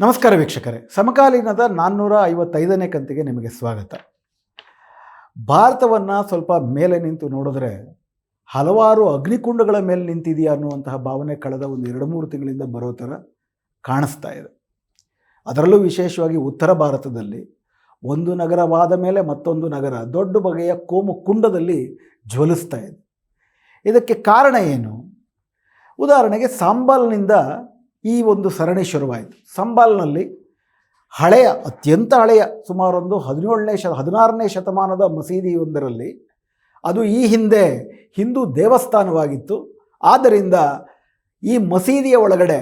ನಮಸ್ಕಾರ ವೀಕ್ಷಕರೇ. ಸಮಕಾಲೀನದ ನಾನ್ನೂರ ಐವತ್ತೈದನೇ ಕಂತಿಗೆ ನಿಮಗೆ ಸ್ವಾಗತ. ಭಾರತವನ್ನು ಸ್ವಲ್ಪ ಮೇಲೆ ನಿಂತು ನೋಡಿದ್ರೆ ಹಲವಾರು ಅಗ್ನಿಕುಂಡಗಳ ಮೇಲೆ ನಿಂತಿದೆಯಾ ಅನ್ನುವಂತಹ ಭಾವನೆ ಕಳೆದ ಒಂದು ಎರಡು ಮೂರು ತಿಂಗಳಿಂದ ಬರೋ ಥರ ಕಾಣಿಸ್ತಾ ಇದೆ. ಅದರಲ್ಲೂ ವಿಶೇಷವಾಗಿ ಉತ್ತರ ಭಾರತದಲ್ಲಿ ಒಂದು ನಗರವಾದ ಮೇಲೆ ಮತ್ತೊಂದು ನಗರ ದೊಡ್ಡ ಬಗೆಯ ಕೋಮು ಕುಂಡದಲ್ಲಿ ಜ್ವಲಿಸ್ತಾ ಇದೆ. ಇದಕ್ಕೆ ಕಾರಣ ಏನು? ಉದಾಹರಣೆಗೆ ಸಾಂಬಾಲ್ನಿಂದ ಈ ಒಂದು ಸರಣಿ ಶುರುವಾಯಿತು. ಸಂಬಾಲ್ನಲ್ಲಿ ಹಳೆಯ, ಅತ್ಯಂತ ಹಳೆಯ, ಸುಮಾರೊಂದು ಹದಿನೇಳನೇ ಶ ಹದಿನಾರನೇ ಶತಮಾನದ ಮಸೀದಿಯೊಂದರಲ್ಲಿ ಅದು ಈ ಹಿಂದೆ ಹಿಂದೂ ದೇವಸ್ಥಾನವಾಗಿತ್ತು. ಆದ್ದರಿಂದ ಈ ಮಸೀದಿಯ ಒಳಗಡೆ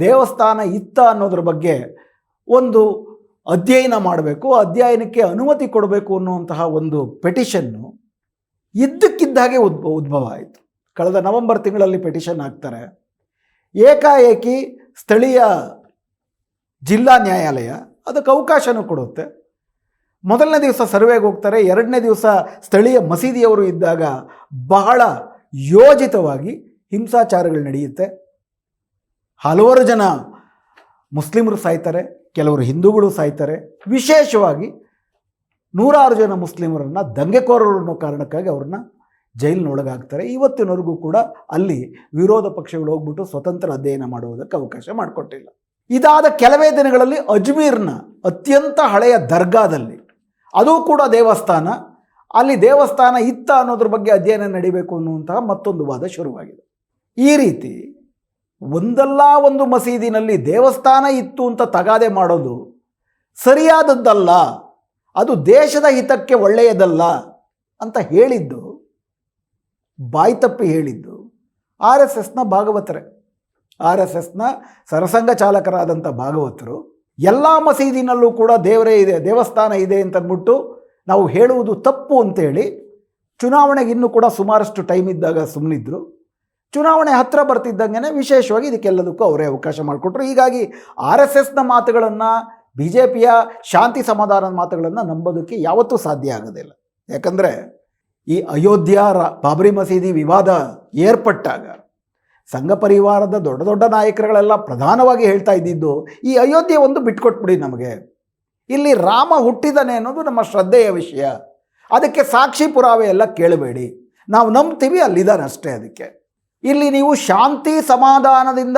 ದೇವಸ್ಥಾನ ಇತ್ತ ಅನ್ನೋದ್ರ ಬಗ್ಗೆ ಒಂದು ಅಧ್ಯಯನ ಮಾಡಬೇಕು, ಅಧ್ಯಯನಕ್ಕೆ ಅನುಮತಿ ಕೊಡಬೇಕು ಅನ್ನುವಂತಹ ಒಂದು ಪೆಟಿಷನ್ನು ಇದ್ದಕ್ಕಿದ್ದಾಗೆ ಉದ್ಭವ ಉದ್ಭವ ಆಯಿತು. ಕಳೆದ ನವೆಂಬರ್ ತಿಂಗಳಲ್ಲಿ ಪೆಟಿಷನ್ ಹಾಕ್ತಾರೆ. ಏಕಾಏಕಿ ಸ್ಥಳೀಯ ಜಿಲ್ಲಾ ನ್ಯಾಯಾಲಯ ಅದಕ್ಕೆ ಅವಕಾಶನೂ ಕೊಡುತ್ತೆ. ಮೊದಲನೇ ದಿವಸ ಸರ್ವೆಗೆ ಹೋಗ್ತಾರೆ, ಎರಡನೇ ದಿವಸ ಸ್ಥಳೀಯ ಮಸೀದಿಯವರು ಇದ್ದಾಗ ಬಹಳ ಯೋಜಿತವಾಗಿ ಹಿಂಸಾಚಾರಗಳು ನಡೆಯುತ್ತೆ. ಹಲವಾರು ಜನ ಮುಸ್ಲಿಮರು ಸಾಯ್ತಾರೆ, ಕೆಲವರು ಹಿಂದೂಗಳು ಸಾಯ್ತಾರೆ. ವಿಶೇಷವಾಗಿ ನೂರಾರು ಜನ ಮುಸ್ಲಿಮರನ್ನು ದಂಗೆಕೋರರು ಅನ್ನೋ ಕಾರಣಕ್ಕಾಗಿ ಅವ್ರನ್ನ ಜೈಲಿನೊಳಗಾಗ್ತಾರೆ ಇವತ್ತಿನವರೆಗೂ ಕೂಡ ಅಲ್ಲಿ ವಿರೋಧ ಪಕ್ಷಗಳು ಹೋಗ್ಬಿಟ್ಟು ಸ್ವತಂತ್ರ ಅಧ್ಯಯನ ಮಾಡುವುದಕ್ಕೆ ಅವಕಾಶ ಮಾಡಿಕೊಟ್ಟಿಲ್ಲ. ಇದಾದ ಕೆಲವೇ ದಿನಗಳಲ್ಲಿ ಅಜ್ಮೀರ್ನ ಅತ್ಯಂತ ಹಳೆಯ ದರ್ಗಾದಲ್ಲಿ, ಅದು ಕೂಡ ದೇವಸ್ಥಾನ, ಅಲ್ಲಿ ದೇವಸ್ಥಾನ ಇತ್ತ ಅನ್ನೋದ್ರ ಬಗ್ಗೆ ಅಧ್ಯಯನ ನಡಿಬೇಕು ಅನ್ನುವಂತಹ ಮತ್ತೊಂದು ವಾದ ಶುರುವಾಗಿದೆ. ಈ ರೀತಿ ಒಂದಲ್ಲ ಒಂದು ಮಸೀದಿನಲ್ಲಿ ದೇವಸ್ಥಾನ ಇತ್ತು ಅಂತ ತಗಾದೆ ಮಾಡೋದು ಸರಿಯಾದದ್ದಲ್ಲ, ಅದು ದೇಶದ ಹಿತಕ್ಕೆ ಒಳ್ಳೆಯದಲ್ಲ ಅಂತ ಹೇಳಿದ್ದು ಬಾಯಿ ತಪ್ಪಿ ಹೇಳಿದ್ದು ಆರ್ ಎಸ್ ಎಸ್ನ ಭಾಗವತರೇ. ಆರ್ ಎಸ್ ಎಸ್ನ ಸರಸಂಘ ಚಾಲಕರಾದಂಥ ಭಾಗವತರು. ಎಲ್ಲ ಮಸೀದಿನಲ್ಲೂ ಕೂಡ ದೇವರೇ ಇದೆ, ದೇವಸ್ಥಾನ ಇದೆ ಅಂತಂದ್ಬಿಟ್ಟು ನಾವು ಹೇಳುವುದು ತಪ್ಪು ಅಂತೇಳಿ ಚುನಾವಣೆಗೆ ಇನ್ನೂ ಕೂಡ ಸುಮಾರಷ್ಟು ಟೈಮ್ ಇದ್ದಾಗ ಸುಮ್ಮನಿದ್ರು ಚುನಾವಣೆ ಹತ್ತಿರ ಬರ್ತಿದ್ದಂಗೆ ವಿಶೇಷವಾಗಿ ಇದಕ್ಕೆಲ್ಲದಕ್ಕೂ ಅವರೇ ಅವಕಾಶ ಮಾಡಿಕೊಟ್ರು. ಹೀಗಾಗಿ ಆರ್ ಎಸ್ ಎಸ್ನ ಮಾತುಗಳನ್ನು, ಬಿ ಜೆ ಪಿಯ ಶಾಂತಿ ಸಮಾಧಾನದ ಮಾತುಗಳನ್ನು ನಂಬೋದಕ್ಕೆ ಯಾವತ್ತೂ ಸಾಧ್ಯ ಆಗೋದಿಲ್ಲ. ಯಾಕಂದರೆ ಈ ಅಯೋಧ್ಯ ರ ಬಾಬರಿ ಮಸೀದಿ ವಿವಾದ ಏರ್ಪಟ್ಟಾಗ ಸಂಘ ಪರಿವಾರದ ದೊಡ್ಡ ದೊಡ್ಡ ನಾಯಕರುಗಳೆಲ್ಲ ಪ್ರಧಾನವಾಗಿ ಹೇಳ್ತಾ ಇದ್ದಿದ್ದು, ಈ ಅಯೋಧ್ಯೆ ಒಂದು ಬಿಟ್ಕೊಟ್ಬಿಡಿ ನಮಗೆ. ಇಲ್ಲಿ ರಾಮ ಹುಟ್ಟಿದಾನೆ ಅನ್ನೋದು ನಮ್ಮ ಶ್ರದ್ಧೆಯ ವಿಷಯ. ಅದಕ್ಕೆ ಸಾಕ್ಷಿ ಪುರಾವೆ ಎಲ್ಲ ಕೇಳಬೇಡಿ. ನಾವು ನಂಬ್ತೀವಿ, ಅಲ್ಲಿದ್ದಾನೆ ಅಷ್ಟೇ ಅದಕ್ಕೆ. ಇಲ್ಲಿ ನೀವು ಶಾಂತಿ ಸಮಾಧಾನದಿಂದ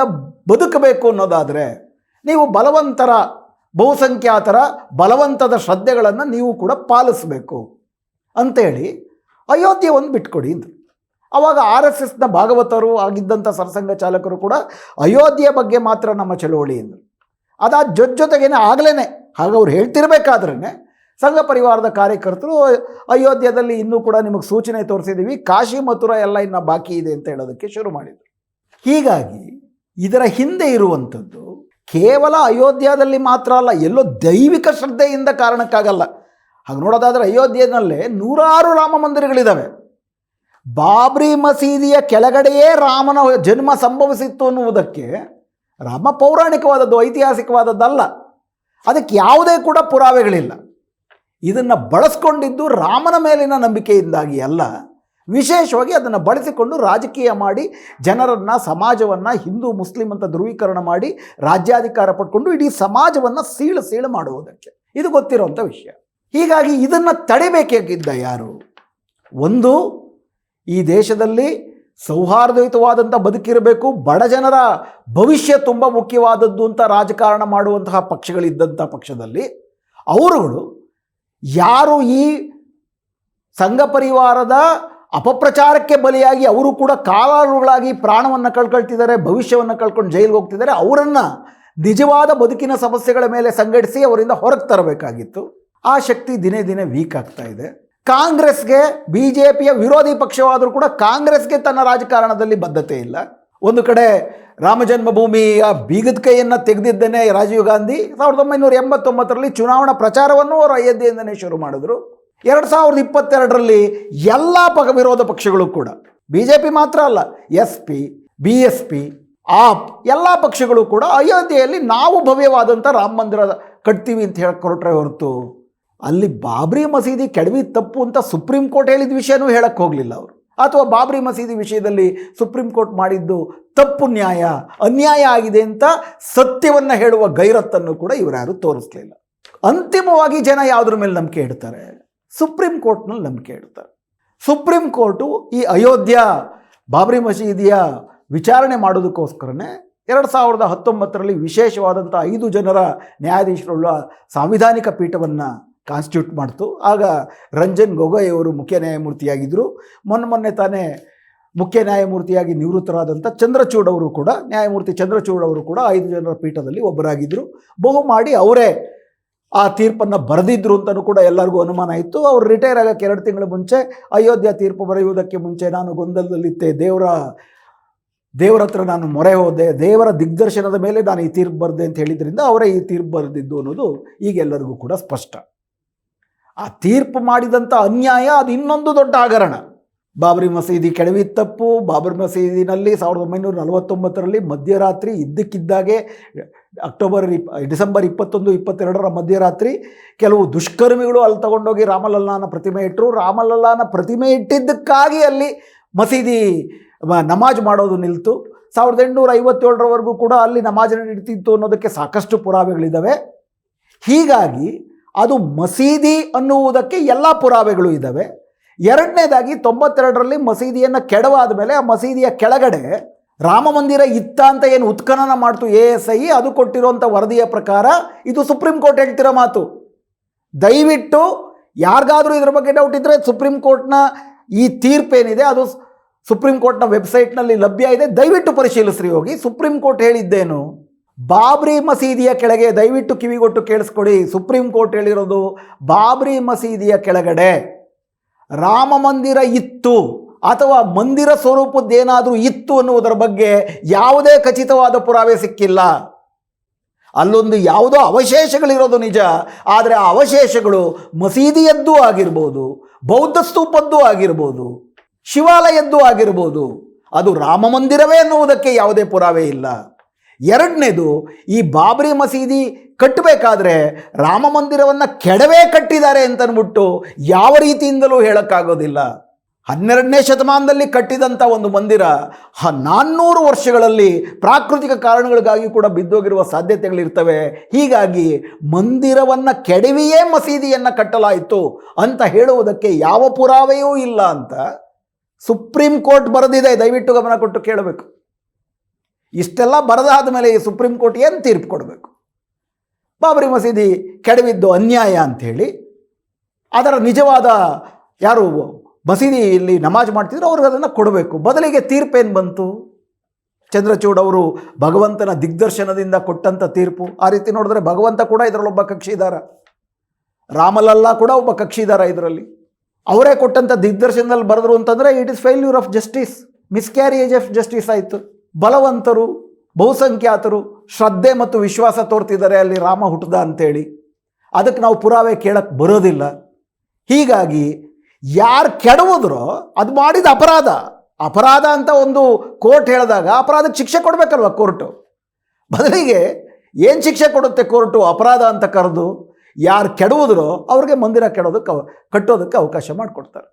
ಬದುಕಬೇಕು ಅನ್ನೋದಾದರೆ, ನೀವು ಬಲವಂತರ, ಬಹುಸಂಖ್ಯಾತರ, ಬಲವಂತದ ಶ್ರದ್ಧೆಗಳನ್ನು ನೀವು ಕೂಡ ಪಾಲಿಸಬೇಕು. ಅಂತೇಳಿ ಅಯೋಧ್ಯೆ ಒಂದು ಬಿಟ್ಕೊಡಿ ಅಂದರು. ಆವಾಗ ಆರ್ ಎಸ್ ಎಸ್ನ ಭಾಗವತರು ಆಗಿದ್ದಂಥ ಸರಸಂಘ ಚಾಲಕರು ಕೂಡ ಅಯೋಧ್ಯೆ ಬಗ್ಗೆ ಮಾತ್ರ ನಮ್ಮ ಚಳುವಳಿ ಎಂದರು ಅದಾದ ಜೊತೆ ಜೊತೆಗೇನೆ ಆಗಲೇ ಹಾಗೆ ಅವ್ರು ಹೇಳ್ತಿರ್ಬೇಕಾದ್ರೇ ಸಂಘ ಪರಿವಾರದ ಕಾರ್ಯಕರ್ತರು ಅಯೋಧ್ಯದಲ್ಲಿ ಇನ್ನೂ ಕೂಡ ನಿಮಗೆ ಸೂಚನೆ ತೋರಿಸಿದ್ದೀವಿ ಕಾಶಿ ಮಥುರಾ ಎಲ್ಲ ಇನ್ನು ಬಾಕಿ ಇದೆ ಅಂತ ಹೇಳೋದಕ್ಕೆ ಶುರು ಮಾಡಿದರು. ಹೀಗಾಗಿ ಇದರ ಹಿಂದೆ ಇರುವಂಥದ್ದು ಕೇವಲ ಅಯೋಧ್ಯದಲ್ಲಿ ಮಾತ್ರ ಅಲ್ಲ, ಎಲ್ಲೋ ದೈವಿಕ ಶ್ರದ್ಧೆಯಿಂದ ಕಾರಣಕ್ಕಾಗಲ್ಲ. ಹಾಗೆ ನೋಡೋದಾದರೆ ಅಯೋಧ್ಯೆಯಲ್ಲಿ ನೂರಾರು ರಾಮ ಮಂದಿರಗಳಿದ್ದಾವೆ ಬಾಬ್ರಿ ಮಸೀದಿಯ ಕೆಳಗಡೆಯೇ ರಾಮನ ಜನ್ಮ ಸಂಭವಿಸಿತ್ತು ಅನ್ನುವುದಕ್ಕೆ ರಾಮ ಪೌರಾಣಿಕವಾದದ್ದು, ಐತಿಹಾಸಿಕವಾದದ್ದಲ್ಲ. ಅದಕ್ಕೆ ಯಾವುದೇ ಕೂಡ ಪುರಾವೆಗಳಿಲ್ಲ. ಇದನ್ನು ಬಳಸ್ಕೊಂಡಿದ್ದು ರಾಮನ ಮೇಲಿನ ನಂಬಿಕೆಯಿಂದಾಗಿ ಅಲ್ಲ. ವಿಶೇಷವಾಗಿ ಅದನ್ನು ಬಳಸಿಕೊಂಡು ರಾಜಕೀಯ ಮಾಡಿ, ಜನರನ್ನು, ಸಮಾಜವನ್ನು, ಹಿಂದೂ, ಮುಸ್ಲಿಂ ಅಂತ ಧ್ರುವೀಕರಣ ಮಾಡಿ ರಾಜ್ಯಾಧಿಕಾರ ಪಡ್ಕೊಂಡು ಇಡೀ ಸಮಾಜವನ್ನು ಸೀಳು ಸೀಳು ಮಾಡುವುದಕ್ಕೆ. ಇದು ಗೊತ್ತಿರುವಂಥ ವಿಷಯ. ಹೀಗಾಗಿ ಇದನ್ನು ತಡಿಬೇಕಾಗಿದ್ದ ಯಾರು? ಒಂದು, ಈ ದೇಶದಲ್ಲಿ ಸೌಹಾರ್ದಯುತವಾದಂಥ ಬದುಕಿರಬೇಕು, ಬಡ ಜನರ ಭವಿಷ್ಯ ತುಂಬ ಮುಖ್ಯವಾದದ್ದು ಅಂತ ರಾಜಕಾರಣ ಮಾಡುವಂತಹ ಪಕ್ಷಗಳಿದ್ದಂಥ ಪಕ್ಷದಲ್ಲಿ ಅವರುಗಳು ಯಾರು ಈ ಸಂಘ ಪರಿವಾರದ ಅಪಪ್ರಚಾರಕ್ಕೆ ಬಲಿಯಾಗಿ ಅವರು ಕೂಡ ಕಾಲಾಳುಗಳಾಗಿ ಪ್ರಾಣವನ್ನು ಕಳ್ಕೊಳ್ತಿದ್ದಾರೆ, ಭವಿಷ್ಯವನ್ನು ಕಳ್ಕೊಂಡು ಜೈಲಿಗೆ ಹೋಗ್ತಿದ್ದಾರೆ, ಅವರನ್ನು ನಿಜವಾದ ಬದುಕಿನ ಸಮಸ್ಯೆಗಳ ಮೇಲೆ ಸಂಘಟಿಸಿ ಅವರಿಂದ ಹೊರಗೆ ತರಬೇಕಾಗಿತ್ತು. ಆ ಶಕ್ತಿ ದಿನೇ ದಿನೇ ವೀಕ್ ಆಗ್ತಾ ಇದೆ. ಕಾಂಗ್ರೆಸ್ಗೆ ಬಿ ಜೆ ಪಿಯ ವಿರೋಧಿ ಪಕ್ಷವಾದರೂ ಕೂಡ ಕಾಂಗ್ರೆಸ್ಗೆ ತನ್ನ ರಾಜಕಾರಣದಲ್ಲಿ ಬದ್ಧತೆ ಇಲ್ಲ. ಒಂದು ಕಡೆ ರಾಮ ಜನ್ಮಭೂಮಿಯ ಬೀಗದ ಕೈಯನ್ನು ತೆಗೆದಿದ್ದೇನೆ ರಾಜೀವ್ ಗಾಂಧಿ, ಸಾವಿರದ ಒಂಬೈನೂರ ಎಂಬತ್ತೊಂಬತ್ತರಲ್ಲಿ ಚುನಾವಣಾ ಪ್ರಚಾರವನ್ನು ಅವರು ಅಯೋಧ್ಯೆಯಿಂದನೇ ಶುರು ಮಾಡಿದ್ರು. ಎರಡು ಸಾವಿರದ ಇಪ್ಪತ್ತೆರಡರಲ್ಲಿ ಎಲ್ಲ ಪಕ್ಷ ವಿರೋಧ ಪಕ್ಷಗಳು ಕೂಡ ಬಿ ಜೆ ಪಿ ಮಾತ್ರ ಅಲ್ಲ S P B S P AAP ಎಲ್ಲ ಪಕ್ಷಗಳು ಕೂಡ ಅಯೋಧ್ಯೆಯಲ್ಲಿ ನಾವು ಭವ್ಯವಾದಂಥ ರಾಮ ಮಂದಿರ ಕಟ್ತೀವಿ ಅಂತ ಹೇಳಿ ಹೊರಟ್ರೆ ಹೊರತು ಅಲ್ಲಿ ಬಾಬ್ರಿ ಮಸೀದಿ ಕೆಡವಿ ತಪ್ಪು ಅಂತ ಸುಪ್ರೀಂ ಕೋರ್ಟ್ ಹೇಳಿದ ವಿಷಯನೂ ಹೇಳಕ್ಕೆ ಹೋಗಲಿಲ್ಲ ಅವರು. ಅಥವಾ ಬಾಬ್ರಿ ಮಸೀದಿ ವಿಷಯದಲ್ಲಿ ಸುಪ್ರೀಂ ಕೋರ್ಟ್ ಮಾಡಿದ್ದು ತಪ್ಪು ನ್ಯಾಯ, ಅನ್ಯಾಯ ಆಗಿದೆ ಅಂತ ಸತ್ಯವನ್ನು ಹೇಳುವ ಗೈರತ್ತನ್ನು ಕೂಡ ಇವರ್ಯಾರು ತೋರಿಸ್ಲಿಲ್ಲ. ಅಂತಿಮವಾಗಿ ಜನ ಯಾವುದ್ರ ಮೇಲೆ ನಂಬಿಕೆ ಇಡ್ತಾರೆ? ಸುಪ್ರೀಂ ಕೋರ್ಟ್ನಲ್ಲಿ ನಂಬಿಕೆ ಇಡ್ತಾರೆ. ಸುಪ್ರೀಂ ಕೋರ್ಟು ಈ ಅಯೋಧ್ಯ, ಬಾಬ್ರಿ ಮಸೀದಿಯ ವಿಚಾರಣೆ ಮಾಡೋದಕ್ಕೋಸ್ಕರನೇ ಎರಡು ಸಾವಿರದ ಹತ್ತೊಂಬತ್ತರಲ್ಲಿ ವಿಶೇಷವಾದಂಥ ಐದು ಜನರ ನ್ಯಾಯಾಧೀಶರುಳ್ಳ ಸಾಂವಿಧಾನಿಕ ಪೀಠವನ್ನು ಕಾನ್ಸ್ಟಿಟ್ಯೂಟ್ ಮಾಡ್ತು. ಆಗ ರಂಜನ್ ಗೊಗೊಯ್ ಅವರು ಮುಖ್ಯ ನ್ಯಾಯಮೂರ್ತಿಯಾಗಿದ್ದರು ಮೊನ್ನೆ ಮೊನ್ನೆ ತಾನೇ ಮುಖ್ಯ ನ್ಯಾಯಮೂರ್ತಿಯಾಗಿ ನಿವೃತ್ತರಾದಂಥ ಚಂದ್ರಚೂಡ್ ಅವರು ಕೂಡ, ನ್ಯಾಯಮೂರ್ತಿ ಚಂದ್ರಚೂಡ್ ಅವರು ಕೂಡ ಐದು ಜನರ ಪೀಠದಲ್ಲಿ ಒಬ್ಬರಾಗಿದ್ದರು ಬಹು ಮಾಡಿ ಅವರೇ ಆ ತೀರ್ಪನ್ನು ಬರೆದಿದ್ರು ಅಂತಲೂ ಕೂಡ ಎಲ್ಲರಿಗೂ ಅನುಮಾನ ಇತ್ತು. ಅವರು ರಿಟೈರ್ ಆಗೋಕ್ಕೆ ಎರಡು ತಿಂಗಳ ಮುಂಚೆ ಅಯೋಧ್ಯ ತೀರ್ಪು ಬರೆಯುವುದಕ್ಕೆ ಮುಂಚೆ ನಾನು ಗೊಂದಲದಲ್ಲಿದ್ದೆ. ದೇವರ ದೇವರ ಹತ್ರ ನಾನು ಮೊರೆ ಹೋದೆ. ದೇವರ ದಿಗ್ದರ್ಶನದ ಮೇಲೆ ನಾನು ಈ ತೀರ್ಪು ಬರೆದೆ ಅಂತ ಹೇಳಿದ್ರಿಂದ ಅವರೇ ಈ ತೀರ್ಪು ಬರೆದಿದ್ದು ಅನ್ನೋದು ಈಗ ಎಲ್ಲರಿಗೂ ಕೂಡ ಸ್ಪಷ್ಟ. ಆ ತೀರ್ಪು ಮಾಡಿದಂಥ ಅನ್ಯಾಯ ಅದು ಇನ್ನೊಂದು ದೊಡ್ಡ ಹಗರಣ. ಬಾಬರಿ ಮಸೀದಿ ಕೆಡವಿ ತಪ್ಪು, ಬಾಬರಿ ಮಸೀದಿನಲ್ಲಿ ಸಾವಿರದ ಒಂಬೈನೂರ ನಲವತ್ತೊಂಬತ್ತರಲ್ಲಿ ಮಧ್ಯರಾತ್ರಿ ಇದ್ದಕ್ಕಿದ್ದಾಗೆ ಅಕ್ಟೋಬರ್ ಇಪ್, ಡಿಸೆಂಬರ್ ಇಪ್ಪತ್ತೊಂದು, ಇಪ್ಪತ್ತೆರಡರ ಮಧ್ಯರಾತ್ರಿ ಕೆಲವು ದುಷ್ಕರ್ಮಿಗಳು ಅಲ್ಲಿ ತಗೊಂಡೋಗಿ ರಾಮಲಲ್ಲಾನ ಪ್ರತಿಮೆ ಇಟ್ಟರು ರಾಮಲಲ್ಲಾನ ಪ್ರತಿಮೆ ಇಟ್ಟಿದ್ದಕ್ಕಾಗಿ ಅಲ್ಲಿ ಮಸೀದಿ ನಮಾಜ್ ಮಾಡೋದು ನಿಲ್ತು. ಸಾವಿರದ ಎಂಟುನೂರ ಐವತ್ತೇಳರವರೆಗೂ ಕೂಡ ಅಲ್ಲಿ ನಮಾಜ್ ನಡೀತಿತ್ತು ಅನ್ನೋದಕ್ಕೆ ಸಾಕಷ್ಟು ಪುರಾವೆಗಳಿದ್ದಾವೆ. ಹೀಗಾಗಿ ಅದು ಮಸೀದಿ ಅನ್ನುವುದಕ್ಕೆ ಎಲ್ಲ ಪುರಾವೆಗಳು ಇದ್ದಾವೆ. ಎರಡನೇದಾಗಿ ತೊಂಬತ್ತೆರಡರಲ್ಲಿ ಮಸೀದಿಯನ್ನು ಕೆಡವಾದ ಮೇಲೆ ಆ ಮಸೀದಿಯ ಕೆಳಗಡೆ ರಾಮ ಮಂದಿರ ಇತ್ತ ಅಂತ ಏನು ಉತ್ಖನನ ಮಾಡ್ತು ಎ ಎಸ್ ಐ, ಅದು ಕೊಟ್ಟಿರುವಂಥ ವರದಿಯ ಪ್ರಕಾರ ಇದು ಸುಪ್ರೀಂ ಕೋರ್ಟ್ ಹೇಳ್ತಿರೋ ಮಾತು. ದಯವಿಟ್ಟು ಯಾರಿಗಾದರೂ ಇದ್ರ ಬಗ್ಗೆ ಡೌಟ್ ಇದ್ದರೆ ಸುಪ್ರೀಂ ಕೋರ್ಟ್ನ ಈ ತೀರ್ಪೇನಿದೆ, ಅದು ಸುಪ್ರೀಂ ಕೋರ್ಟ್ನ ವೆಬ್ಸೈಟ್ನಲ್ಲಿ ಲಭ್ಯ ಇದೆ. ದಯವಿಟ್ಟು ಪರಿಶೀಲಿಸ್ರಿ ಹೋಗಿ. ಸುಪ್ರೀಂ ಕೋರ್ಟ್ ಹೇಳಿದ್ದೇನು? ಬಾಬ್ರಿ ಮಸೀದಿಯ ಕೆಳಗೆ ದಯವಿಟ್ಟು ಕಿವಿಗೊಟ್ಟು ಕೇಳಿಸ್ಕೊಡಿ. ಸುಪ್ರೀಂ ಕೋರ್ಟ್ ಹೇಳಿರೋದು ಬಾಬ್ರಿ ಮಸೀದಿಯ ಕೆಳಗಡೆ. ರಾಮ ಮಂದಿರ ಇತ್ತು. ಅಥವಾ ಮಂದಿರ ಸ್ವರೂಪದ್ದೇನಾದರೂ ಇತ್ತು ಅನ್ನುವುದರ ಬಗ್ಗೆ ಯಾವುದೇ ಖಚಿತವಾದ ಪುರಾವೆ ಸಿಕ್ಕಿಲ್ಲ. ಅಲ್ಲೊಂದು ಯಾವುದೋ ಅವಶೇಷಗಳಿರೋದು ನಿಜ. ಆದರೆ ಆ ಅವಶೇಷಗಳು ಮಸೀದಿಯದ್ದೂ ಆಗಿರ್ಬೋದು, ಬೌದ್ಧ ಸ್ತೂಪದ್ದೂ ಆಗಿರ್ಬೋದು, ಶಿವಾಲಯದ್ದೂ ಆಗಿರ್ಬೋದು. ಅದು ರಾಮ ಮಂದಿರವೇ ಅನ್ನುವುದಕ್ಕೆ ಯಾವುದೇ ಪುರಾವೆ ಇಲ್ಲ. ಎರಡನೇದು ಈ ಬಾಬ್ರಿ ಮಸೀದಿ ಕಟ್ಟಬೇಕಾದ್ರೆ ರಾಮ ಮಂದಿರವನ್ನು ಕೆಡವೇ ಕಟ್ಟಿದ್ದಾರೆ ಅಂತನ್ಬಿಟ್ಟು ಯಾವ ರೀತಿಯಿಂದಲೂ ಹೇಳೋಕ್ಕಾಗೋದಿಲ್ಲ. ಹನ್ನೆರಡನೇ ಶತಮಾನದಲ್ಲಿ ಕಟ್ಟಿದಂಥ ಒಂದು ಮಂದಿರ ಹ ನಾನ್ನೂರು ವರ್ಷಗಳಲ್ಲಿ ಪ್ರಾಕೃತಿಕ ಕಾರಣಗಳಿಗಾಗಿ ಕೂಡ ಬಿದ್ದೋಗಿರುವ ಸಾಧ್ಯತೆಗಳಿರ್ತವೆ ಹೀಗಾಗಿ ಮಂದಿರವನ್ನು ಕೆಡವಿಯೇ ಮಸೀದಿಯನ್ನು ಕಟ್ಟಲಾಯಿತು ಅಂತ ಹೇಳುವುದಕ್ಕೆ ಯಾವ ಪುರಾವೆಯೂ ಇಲ್ಲ ಅಂತ ಸುಪ್ರೀಂ ಕೋರ್ಟ್ ಬರೆದಿದೆ. ದಯವಿಟ್ಟು ಗಮನ ಕೊಟ್ಟು ಕೇಳಬೇಕು. ಇಷ್ಟೆಲ್ಲ ಬರದಾದ ಮೇಲೆ ಈ ಸುಪ್ರೀಂ ಕೋರ್ಟ್ ಏನು ತೀರ್ಪು ಕೊಡಬೇಕು? ಬಾಬರಿ ಮಸೀದಿ ಕೆಡವಿದ್ದು ಅನ್ಯಾಯ ಅಂಥೇಳಿ, ಅದರ ನಿಜವಾದ ಯಾರು ಮಸೀದಿಯಲ್ಲಿ ನಮಾಜ್ ಮಾಡ್ತಿದ್ರು ಅವ್ರಿಗೆ ಅದನ್ನು ಕೊಡಬೇಕು. ಬದಲಿಗೆ ತೀರ್ಪೇನು ಬಂತು? ಚಂದ್ರಚೂಡ್ ಅವರು ಭಗವಂತನ ದಿಗ್ದರ್ಶನದಿಂದ ಕೊಟ್ಟಂಥ ತೀರ್ಪು. ಆ ರೀತಿ ನೋಡಿದ್ರೆ ಭಗವಂತ ಕೂಡ ಇದರಲ್ಲೊಬ್ಬ ಕಕ್ಷಿದಾರ ರಾಮಲಲ್ಲ ಕೂಡ ಒಬ್ಬ ಕಕ್ಷಿದಾರ ಇದರಲ್ಲಿ. ಅವರೇ ಕೊಟ್ಟಂಥ ದಿಗ್ದರ್ಶನದಲ್ಲಿ ಬರೆದ್ರು ಅಂತಂದರೆ it is failure of justice miscarriage of justice ಆಯಿತು. ಬಲವಂತರು, ಬಹುಸಂಖ್ಯಾತರು ಶ್ರದ್ಧೆ ಮತ್ತು ವಿಶ್ವಾಸ ತೋರ್ತಿದ್ದಾರೆ ಅಲ್ಲಿ ರಾಮ ಹುಟ್ಟದ ಅಂತೇಳಿ. ಅದಕ್ಕೆ ನಾವು ಪುರಾವೆ ಕೇಳಕ್ಕೆ ಬರೋದಿಲ್ಲ. ಹೀಗಾಗಿ ಯಾರು ಕೆಡವುದ್ರೋ ಅದು ಮಾಡಿದ ಅಪರಾಧ. ಅಪರಾಧ ಅಂತ ಒಂದು ಕೋರ್ಟ್ ಹೇಳಿದಾಗ ಅಪರಾಧಕ್ಕೆ ಶಿಕ್ಷೆ ಕೊಡಬೇಕಲ್ವ ಕೋರ್ಟು? ಬದಲಿಗೆ ಏನು ಶಿಕ್ಷೆ ಕೊಡುತ್ತೆ ಕೋರ್ಟು ಅಪರಾಧ ಅಂತ ಕರೆದು ಯಾರು ಕೆಡುವುದ್ರೋ ಅವ್ರಿಗೆ ಮಂದಿರ ಕೆಡೋದಕ್ಕೆ ಕಟ್ಟೋದಕ್ಕೆ ಅವಕಾಶ ಮಾಡಿಕೊಡ್ತಾರೆ.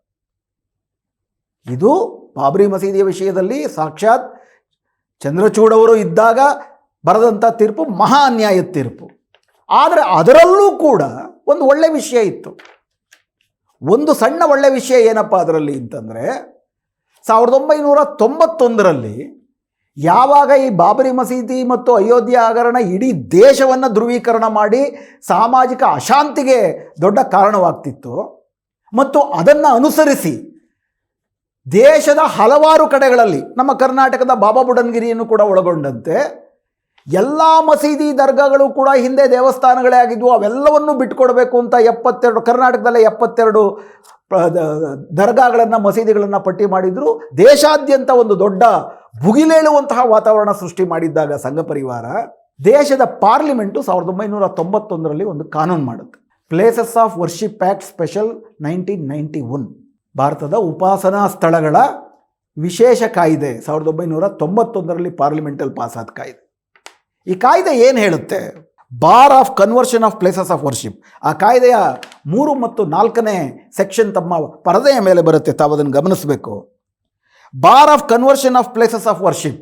ಇದು ಬಾಬ್ರಿ ಮಸೀದಿಯ ವಿಷಯದಲ್ಲಿ ಸಾಕ್ಷಾತ್ ಚಂದ್ರಚೂಡವರು ಇದ್ದಾಗ ಬರೆದಂಥ ತೀರ್ಪು ಮಹಾ ಅನ್ಯಾಯ ತೀರ್ಪು. ಆದರೆ ಅದರಲ್ಲೂ ಕೂಡ ಒಂದು ಒಳ್ಳೆ ವಿಷಯ ಇತ್ತು. ಒಂದು ಸಣ್ಣ ಒಳ್ಳೆ ವಿಷಯ ಏನಪ್ಪ ಅದರಲ್ಲಿ ಅಂತಂದರೆ, ಸಾವಿರದ ಒಂಬೈನೂರ ತೊಂಬತ್ತೊಂದರಲ್ಲಿ ಯಾವಾಗ ಈ ಬಾಬರಿ ಮಸೀದಿ ಮತ್ತು ಅಯೋಧ್ಯ ಹಗರಣ ಇಡೀ ದೇಶವನ್ನು ಧ್ರುವೀಕರಣ ಮಾಡಿ ಸಾಮಾಜಿಕ ಅಶಾಂತಿಗೆ ದೊಡ್ಡ ಕಾರಣವಾಗ್ತಿತ್ತು. ಮತ್ತು ಅದನ್ನು ಅನುಸರಿಸಿ ದೇಶದ ಹಲವಾರು ಕಡೆಗಳಲ್ಲಿ, ನಮ್ಮ ಕರ್ನಾಟಕದ ಬಾಬಾ ಬುಡನ್ಗಿರಿಯನ್ನು ಕೂಡ ಒಳಗೊಂಡಂತೆ, ಎಲ್ಲ ಮಸೀದಿ ದರ್ಗಾಗಳು ಕೂಡ ಹಿಂದೆ ದೇವಸ್ಥಾನಗಳೇ ಆಗಿದ್ವು. ಅವೆಲ್ಲವನ್ನು ಬಿಟ್ಟುಕೊಡಬೇಕು ಅಂತ ಎಪ್ಪತ್ತೆರಡು, ಕರ್ನಾಟಕದಲ್ಲೇ ಎಪ್ಪತ್ತೆರಡು ದರ್ಗಾಗಳನ್ನು, ಮಸೀದಿಗಳನ್ನು ಪಟ್ಟಿ ಮಾಡಿದ್ರು. ದೇಶಾದ್ಯಂತ ಒಂದು ದೊಡ್ಡ ಭುಗಿಲೇಳುವಂತಹ ವಾತಾವರಣ ಸೃಷ್ಟಿ ಮಾಡಿದ್ದಾಗ ಸಂಘ ಪರಿವಾರ, ದೇಶದ ಪಾರ್ಲಿಮೆಂಟು ಸಾವಿರದ ಒಂಬೈನೂರ ತೊಂಬತ್ತೊಂದರಲ್ಲಿ ಒಂದು ಕಾನೂನು ಮಾಡುತ್ತೆ. Places of worship act special nineteen ninety one ಭಾರತದ ಉಪಾಸನಾ ಸ್ಥಳಗಳ ವಿಶೇಷ ಕಾಯ್ದೆ ಸಾವಿರದ ಒಂಬೈನೂರ ತೊಂಬತ್ತೊಂದರಲ್ಲಿ ಪಾರ್ಲಿಮೆಂಟಲ್ಲಿ ಪಾಸಾದ ಕಾಯ್ದೆ. ಈ ಕಾಯ್ದೆ ಏನು ಹೇಳುತ್ತೆ? Bar of conversion of places of worship ಆ ಕಾಯ್ದೆಯ ಮೂರು ಮತ್ತು ನಾಲ್ಕನೇ ಸೆಕ್ಷನ್ ತಮ್ಮ ಪರದೆಯ ಮೇಲೆ ಬರುತ್ತೆ, ತಾವು ಅದನ್ನು ಗಮನಿಸಬೇಕು. Bar of conversion of places of worship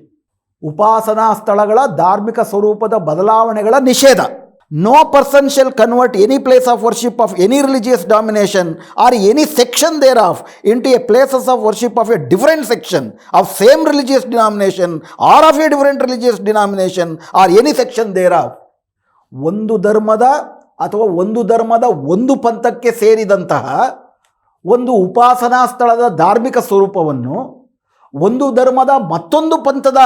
ಉಪಾಸನಾ ಸ್ಥಳಗಳ ಧಾರ್ಮಿಕ ಸ್ವರೂಪದ ಬದಲಾವಣೆಗಳ ನಿಷೇಧ. Convert any place of worship of any religious domination or any section thereof into a places of worship of a different section of same religious denomination or of a different religious denomination or any section thereof ಒಂದು ಧರ್ಮದ ಅಥವಾ ಒಂದು ಧರ್ಮದ ಒಂದು ಪಂಥಕ್ಕೆ ಸೇರಿದಂತಹ ಒಂದು ಉಪಾಸನಾ ಸ್ಥಳದ ಧಾರ್ಮಿಕ ಸ್ವರೂಪವನ್ನು ಒಂದು ಧರ್ಮದ ಮತ್ತೊಂದು ಪಂಥದ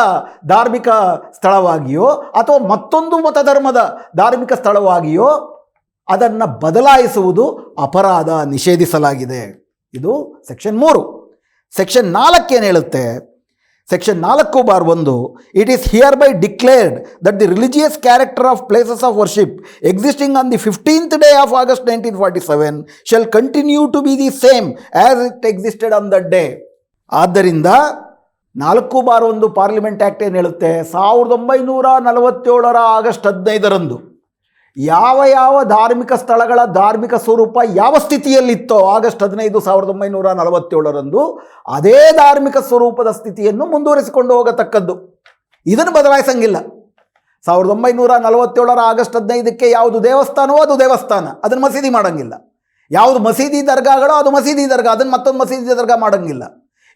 ಧಾರ್ಮಿಕ ಸ್ಥಳವಾಗಿಯೋ ಅಥವಾ ಮತ್ತೊಂದು ಮತಧರ್ಮದ ಧಾರ್ಮಿಕ ಸ್ಥಳವಾಗಿಯೋ ಅದನ್ನು ಬದಲಾಯಿಸುವುದು ಅಪರಾಧ ನಿಷೇಧಿಸಲಾಗಿದೆ. ಇದು ಸೆಕ್ಷನ್ ಮೂರು. ಸೆಕ್ಷನ್ ನಾಲ್ಕೇನು ಹೇಳುತ್ತೆ? ಸೆಕ್ಷನ್ ನಾಲ್ಕು ಬಾರ್ ಒಂದು it is hereby declared that the religious character of places of worship existing on the fifteenth day of August nineteen forty seven shall continue to be the same as it existed on that day ಆದ್ದರಿಂದ ನಾಲ್ಕು bar ಒಂದು parliament act ಏನು ಹೇಳುತ್ತೆ? ಸಾವಿರದ ಒಂಬೈನೂರ ನಲವತ್ತೇಳರ August ಹದಿನೈದರಂದು ಯಾವ ಯಾವ ಧಾರ್ಮಿಕ ಸ್ಥಳಗಳ ಧಾರ್ಮಿಕ ಸ್ವರೂಪ ಯಾವ ಸ್ಥಿತಿಯಲ್ಲಿತ್ತೋ ಆಗಸ್ಟ್ ಹದಿನೈದು ಸಾವಿರದ ಒಂಬೈನೂರ ನಲವತ್ತೇಳರಂದು ಅದೇ ಧಾರ್ಮಿಕ ಸ್ವರೂಪದ ಸ್ಥಿತಿಯನ್ನು ಮುಂದುವರಿಸಿಕೊಂಡು ಹೋಗತಕ್ಕದ್ದು. ಇದನ್ನು ಬದಲಾಯಿಸಂಗಿಲ್ಲ. ಸಾವಿರದ ಒಂಬೈನೂರ ನಲವತ್ತೇಳರ ಆಗಸ್ಟ್ ಹದಿನೈದಕ್ಕೆ ಯಾವುದು ದೇವಸ್ಥಾನವೋ ಅದು ದೇವಸ್ಥಾನ. ಅದನ್ನು ಮಸೀದಿ ಮಾಡೋಂಗಿಲ್ಲ. ಯಾವುದು ಮಸೀದಿ ದರ್ಗಾಗಳೋ ಅದು ಮಸೀದಿ ದರ್ಗಾ. ಅದನ್ನು ಮತ್ತೊಂದು ಮಸೀದಿ ದರ್ಗಾ ಮಾಡಂಗಿಲ್ಲ.